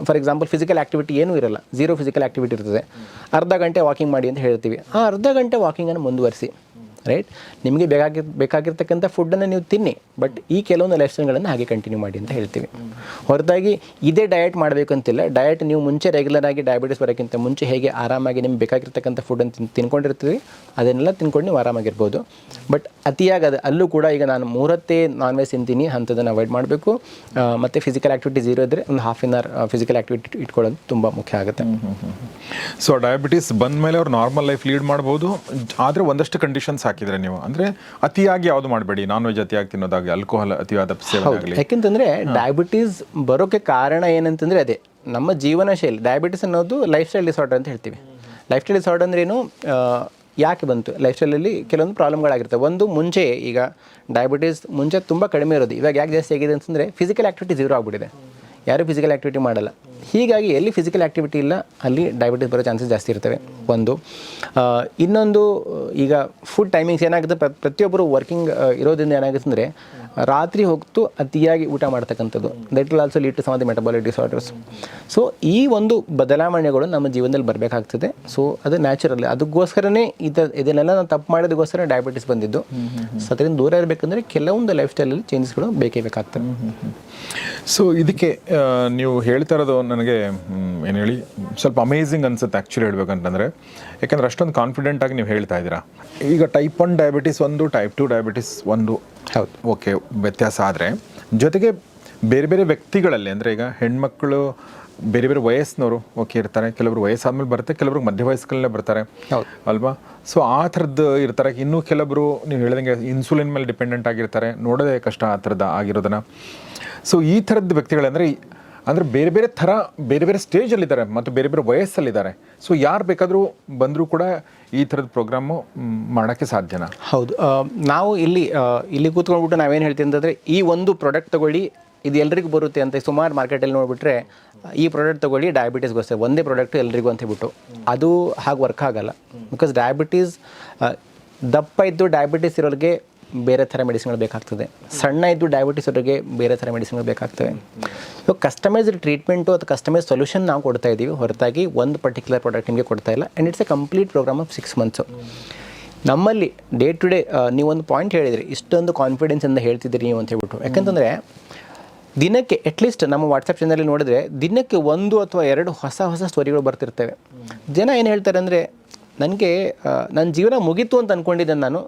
ಫಾರ್ ಎಕ್ಸಾಂಪಲ್ ಫಿಸಿಕಲ್ ಆ್ಯಕ್ಟಿವಿಟಿ ಏನೂ ಇರಲ್ಲ. ಝೀರೋ ಫಿಸಿಕಲ್ ಆಕ್ಟಿವಿಟಿ ಇರ್ತದೆ. ಅರ್ಧ ಗಂಟೆ ವಾಕಿಂಗ್ ಮಾಡಿ ಅಂತ ಹೇಳ್ತೀವಿ. ಆ ಅರ್ಧ ಗಂಟೆ ವಾಕಿಂಗನ್ನು ಮುಂದುವರಿಸಿ. ರೈಟ್ ನಿಮಗೆ ಬೇಕಾಗಿ ಬೇಕಾಗಿರ್ತಕ್ಕಂಥ ಫುಡ್ಡನ್ನು ನೀವು ತಿನ್ನಿ ಬಟ್ ಈ ಕೆಲವೊಂದು ಲೈಫ್ ಸ್ಟೈಲ್ಗಳನ್ನು ಹಾಗೆ ಕಂಟಿನ್ಯೂ ಮಾಡಿ ಅಂತ ಹೇಳ್ತೀವಿ. ಹೊರತಾಗಿ ಇದೇ ಡಯಟ್ ಮಾಡಬೇಕು ಅಂತಿಲ್ಲ ಡಯಟ್ ನೀವು ಮುಂಚೆ ರೆಗ್ಯುಲರ್ ಆಗಿ ಡಯಾಬಿಟಿಸ್ ಬರೋಕ್ಕಿಂತ ಮುಂಚೆ ಹೇಗೆ ಆರಾಮಾಗಿ ನಿಮ್ಗೆ ಬೇಕಾಗಿರ್ತಕ್ಕಂಥ ಫುಡ್ಡನ್ನು ತಿನ್ ತಿನ್ಕೊಂಡಿರ್ತೀವಿ, ಅದನ್ನೆಲ್ಲ ತಿನ್ಕೊಂಡು ನೀವು ಆರಾಮಾಗಿರ್ಬೋದು. ಬಟ್ ಅತಿಯಾಗಿ ಅದು ಅಲ್ಲೂ ಕೂಡ ಈಗ ನಾನು ಮೂರತ್ತೇ ನಾನ್ ವೆಜ್ ತಿಂತೀನಿ, ಅಂಥದ್ದನ್ನು ಅವಾಯ್ಡ್ ಮಾಡಬೇಕು. ಮತ್ತು ಫಿಸಿಕಲ್ ಆ್ಯಕ್ಟಿವಿಟೀಸ್ ಝೀರೋ ಇದ್ದರೆ ಒಂದು half an hour physical activity ಇಟ್ಕೊಳ್ಳೋದು ತುಂಬ ಮುಖ್ಯ ಆಗುತ್ತೆ. ಸೊ ಡಯಾಬಿಟಿಸ್ ಬಂದ ಮೇಲೆ ಅವ್ರು ನಾರ್ಮಲ್ ಲೈಫ್ ಲೀಡ್ ಮಾಡ್ಬೋದು, ಆದರೆ ಒಂದಷ್ಟು ಕಂಡೀಷನ್ಸ್ ಹಾಕಿದ್ರೆ ನೀವು? ಅಂದರೆ ಅತಿಯಾಗಿ ಯಾವುದು ಮಾಡಬೇಡಿ. ನಾನ್ ವೆಜ್ ಅತಿಯಾಗಿ ತಿನ್ನೋದಾಗಲಿ ಆಲ್ಕೋಹಾಲ್ ಅತಿಯಾದ ಸೇವನೆ ಯಾಕೆಂತಂದ್ರೆ ಡಯಾಬಿಟೀಸ್ ಬರೋಕ್ಕೆ ಕಾರಣ ಏನಂತಂದ್ರೆ ಅದೇ ನಮ್ಮ ಜೀವನ ಶೈಲಿ ಡಯಾಬಿಟಿಸ್ ಅನ್ನೋದು ಲೈಫ್ ಸ್ಟೈಲ್ ಡಿಸಾರ್ಡರ್ ಅಂತ ಹೇಳ್ತೀವಿ. ಲೈಫ್ ಸ್ಟೈಲ್ ಡಿಸಾರ್ಡರ್ ಅಂದ್ರೆ ಏನು? ಯಾಕೆ ಬಂತು? ಲೈಫ್ ಸ್ಟೈಲಲ್ಲಿ ಕೆಲವೊಂದು ಪ್ರಾಬ್ಲಮ್ಗಳಾಗಿರ್ತವೆ. ಒಂದು ಮುಂಚೆ ಈಗ ಡಯಾಬಿಟೀಸ್ ಮುಂಚೆ ತುಂಬ ಕಡಿಮೆ ಇರೋದು. ಇವಾಗ ಯಾಕೆ ಜಾಸ್ತಿ ಆಗಿದೆ ಅಂತಂದರೆ ಫಿಸಿಕಲ್ ಆ್ಯಕ್ಟಿವಿಟಿ ಜೀರೋ ಆಗ್ಬಿಟ್ಟಿದೆ. ಯಾರೂ ಫಿಸಿಕಲ್ ಆ್ಯಕ್ಟಿವಿಟಿ ಮಾಡಲ್ಲ. ಹೀಗಾಗಿ ಎಲ್ಲಿ ಫಿಸಿಕಲ್ ಆ್ಯಕ್ಟಿವಿಟಿ ಇಲ್ಲ ಅಲ್ಲಿ ಡಯಾಬಿಟಿಸ್ ಬರೋ ಚಾನ್ಸಸ್ ಜಾಸ್ತಿ ಇರ್ತವೆ. ಒಂದು. ಇನ್ನೊಂದು ಈಗ ಫುಡ್ ಟೈಮಿಂಗ್ಸ್ ಏನಾಗುತ್ತೆ ಪ್ರ- ಪ್ರತಿಯೊಬ್ಬರು ವರ್ಕಿಂಗ್ ಇರೋದ್ರಿಂದ ಏನಾಗುತ್ತೆ ಅಂದರೆ ರಾತ್ರಿ ಹೊತ್ತು ಅತಿಯಾಗಿ ಊಟ ಮಾಡ್ತಕ್ಕಂಥದ್ದು. That will also lead to some of the metabolic disorders so ಈ ಒಂದು ಬದಲಾವಣೆಗಳು ನಮ್ಮ ಜೀವನದಲ್ಲಿ ಬರಬೇಕಾಗ್ತದೆ. ಸೊ ಅದು ನ್ಯಾಚುರಲ್ ಅದಕ್ಕೋಸ್ಕರನೇ ಇದ ಇದನ್ನೆಲ್ಲ ನಾನು ತಪ್ಪು ಮಾಡೋದಕ್ಕೋಸ್ಕರ ಡಯಾಬಿಟಿಸ್ ಬಂದಿದ್ದು. ಸೊ ಅದರಿಂದ ದೂರ ಇರಬೇಕಂದ್ರೆ ಕೆಲವೊಂದು ಲೈಫ್ ಸ್ಟೈಲಲ್ಲಿ ಚೇಂಜಸ್ಗಳು ಬೇಕೇ ಬೇಕಾಗ್ತದೆ ಸೊ ಇದಕ್ಕೆ ನೀವು ಹೇಳ್ತಾ ಇರೋದು ನನಗೆ ಏನು ಹೇಳಿ ಸ್ವಲ್ಪ ಅಮೇಝಿಂಗ್ ಅನ್ಸುತ್ತೆ ಆ್ಯಕ್ಚುಲಿ ಹೇಳ್ಬೇಕಂತಂದರೆ. ಯಾಕಂದರೆ ಅಷ್ಟೊಂದು ಕಾನ್ಫಿಡೆಂಟಾಗಿ ನೀವು ಹೇಳ್ತಾ ಇದ್ದೀರಾ. ಈಗ ಟೈಪ್ ಒನ್ ಡಯಾಬಿಟಿಸ್ ಒಂದು ಟೈಪ್ ಟು ಡಯಾಬಿಟಿಸ್ ಒಂದು. ಹೌದು. ಓಕೆ ವ್ಯತ್ಯಾಸ ಆದರೆ ಜೊತೆಗೆ ಬೇರೆ ಬೇರೆ ವ್ಯಕ್ತಿಗಳಲ್ಲಿ ಅಂದರೆ ಈಗ ಹೆಣ್ಮಕ್ಳು ಬೇರೆ ಬೇರೆ ವಯಸ್ಸಿನವರು ಓಕೆ ಇರ್ತಾರೆ. ಕೆಲವರು ವಯಸ್ಸಾದ್ಮೇಲೆ ಬರುತ್ತೆ ಕೆಲವರು ಮಧ್ಯ ವಯಸ್ಕಲ್ಲೇ ಬರ್ತಾರೆ. ಹೌದು. ಅಲ್ವಾ? ಸೊ ಆ ಥರದ್ದು ಇರ್ತಾರೆ. ಇನ್ನೂ ಕೆಲವರು ನೀವು ಹೇಳಿದಂಗೆ ಇನ್ಸುಲಿನ್ ಮೇಲೆ ಡಿಪೆಂಡೆಂಟ್ ಆಗಿರ್ತಾರೆ. ನೋಡೋದೇ ಕಷ್ಟ ಆ ಥರದ್ದು ಆಗಿರೋದನ್ನ. ಸೊ ಈ ಥರದ್ದು ವ್ಯಕ್ತಿಗಳಂದರೆ ಅಂದರೆ ಬೇರೆ ಬೇರೆ ಥರ ಬೇರೆ ಬೇರೆ ಸ್ಟೇಜಲ್ಲಿದ್ದಾರೆ ಮತ್ತು ಬೇರೆ ಬೇರೆ ವಯಸ್ಸಲ್ಲಿದ್ದಾರೆ. ಸೊ ಯಾರು ಬೇಕಾದರೂ ಬಂದರೂ ಕೂಡ ಈ ಥರದ ಪ್ರೋಗ್ರಾಮು ಮಾಡೋಕ್ಕೆ ಸಾಧ್ಯನಾ? ಹೌದು. ನಾವು ಇಲ್ಲಿ ಇಲ್ಲಿ ಕೂತ್ಕೊಂಡ್ಬಿಟ್ಟು ನಾವೇನು ಹೇಳ್ತೀವಿ ಅಂತಂದರೆ ಈ ಒಂದು ಪ್ರಾಡಕ್ಟ್ ತಗೊಳ್ಳಿ ಇದು ಎಲ್ರಿಗೂ ಬರುತ್ತೆ ಅಂತ ಸುಮಾರು ಮಾರ್ಕೆಟಲ್ಲಿ ನೋಡಿಬಿಟ್ರೆ ಈ ಪ್ರಾಡಕ್ಟ್ ತೊಗೊಳ್ಳಿ ಡಯಾಬಿಟೀಸ್ಗೋಸ್ಕರ ಒಂದೇ ಪ್ರಾಡಕ್ಟ್ ಎಲ್ರಿಗೂ ಅಂತ ಹೇಳ್ಬಿಟ್ಟು. ಅದು ಹಾಗೆ ವರ್ಕ್ ಆಗಲ್ಲ. ಬಿಕಾಸ್ ಡಯಾಬಿಟೀಸ್ ದಪ್ಪ ಇದ್ದು ಡಯಾಬಿಟೀಸ್ ಇರೋರಿಗೆ ಬೇರೆ ಥರ ಮೆಡಿಸಿನ್ಗಳು ಬೇಕಾಗ್ತದೆ. ಸಣ್ಣ ಇದ್ದು ಡಯಾಬಿಟೀಸ್ ಅವರಿಗೆ ಬೇರೆ ಥರ ಮೆಡಿಸಿನ್ಗಳು ಬೇಕಾಗ್ತವೆ. ಸೊ ಕಸ್ಟಮೈಸ್ಡ್ ಟ್ರೀಟ್ಮೆಂಟು ಅಥವಾ ಕಸ್ಟಮೈಸ್ ಸೊಲ್ಯೂಷನ್ ನಾವು ಕೊಡ್ತಾ ಇದ್ದೀವಿ. ಹೊರತಾಗಿ ಒಂದು ಪರ್ಟಿಕ್ಯುಲರ್ ಪ್ರಾಡಕ್ಟ್ ನಿಮಗೆ ಕೊಡ್ತಾ ಇಲ್ಲ. And it's a complete programme of six months ನಮ್ಮಲ್ಲಿ ಡೇ ಟು ಡೇ ನೀವೊಂದು ಪಾಯಿಂಟ್ ಹೇಳಿದ್ರಿ. ಇಷ್ಟೊಂದು ಕಾನ್ಫಿಡೆನ್ಸಿಂದ ಹೇಳ್ತಿದ್ದೀರಿ ನೀವು ಅಂತ ಹೇಳ್ಬಿಟ್ಟು. ಯಾಕಂತಂದರೆ ದಿನಕ್ಕೆ ಅಟ್ಲೀಸ್ಟ್ ನಮ್ಮ ವಾಟ್ಸಪ್ ಚಾನಲ್ಲಿ ನೋಡಿದ್ರೆ ದಿನಕ್ಕೆ ಒಂದು ಅಥವಾ ಎರಡು ಹೊಸ ಹೊಸ ಸ್ಟೋರಿಗಳು ಬರ್ತಿರ್ತವೆ. ಜನ ಏನು ಹೇಳ್ತಾರೆ ಅಂದರೆ, ನನಗೆ ನನ್ನ ಜೀವನ ಮುಗೀತು ಅಂತ ಅಂದ್ಕೊಂಡಿದ್ದೆ ನಾನು.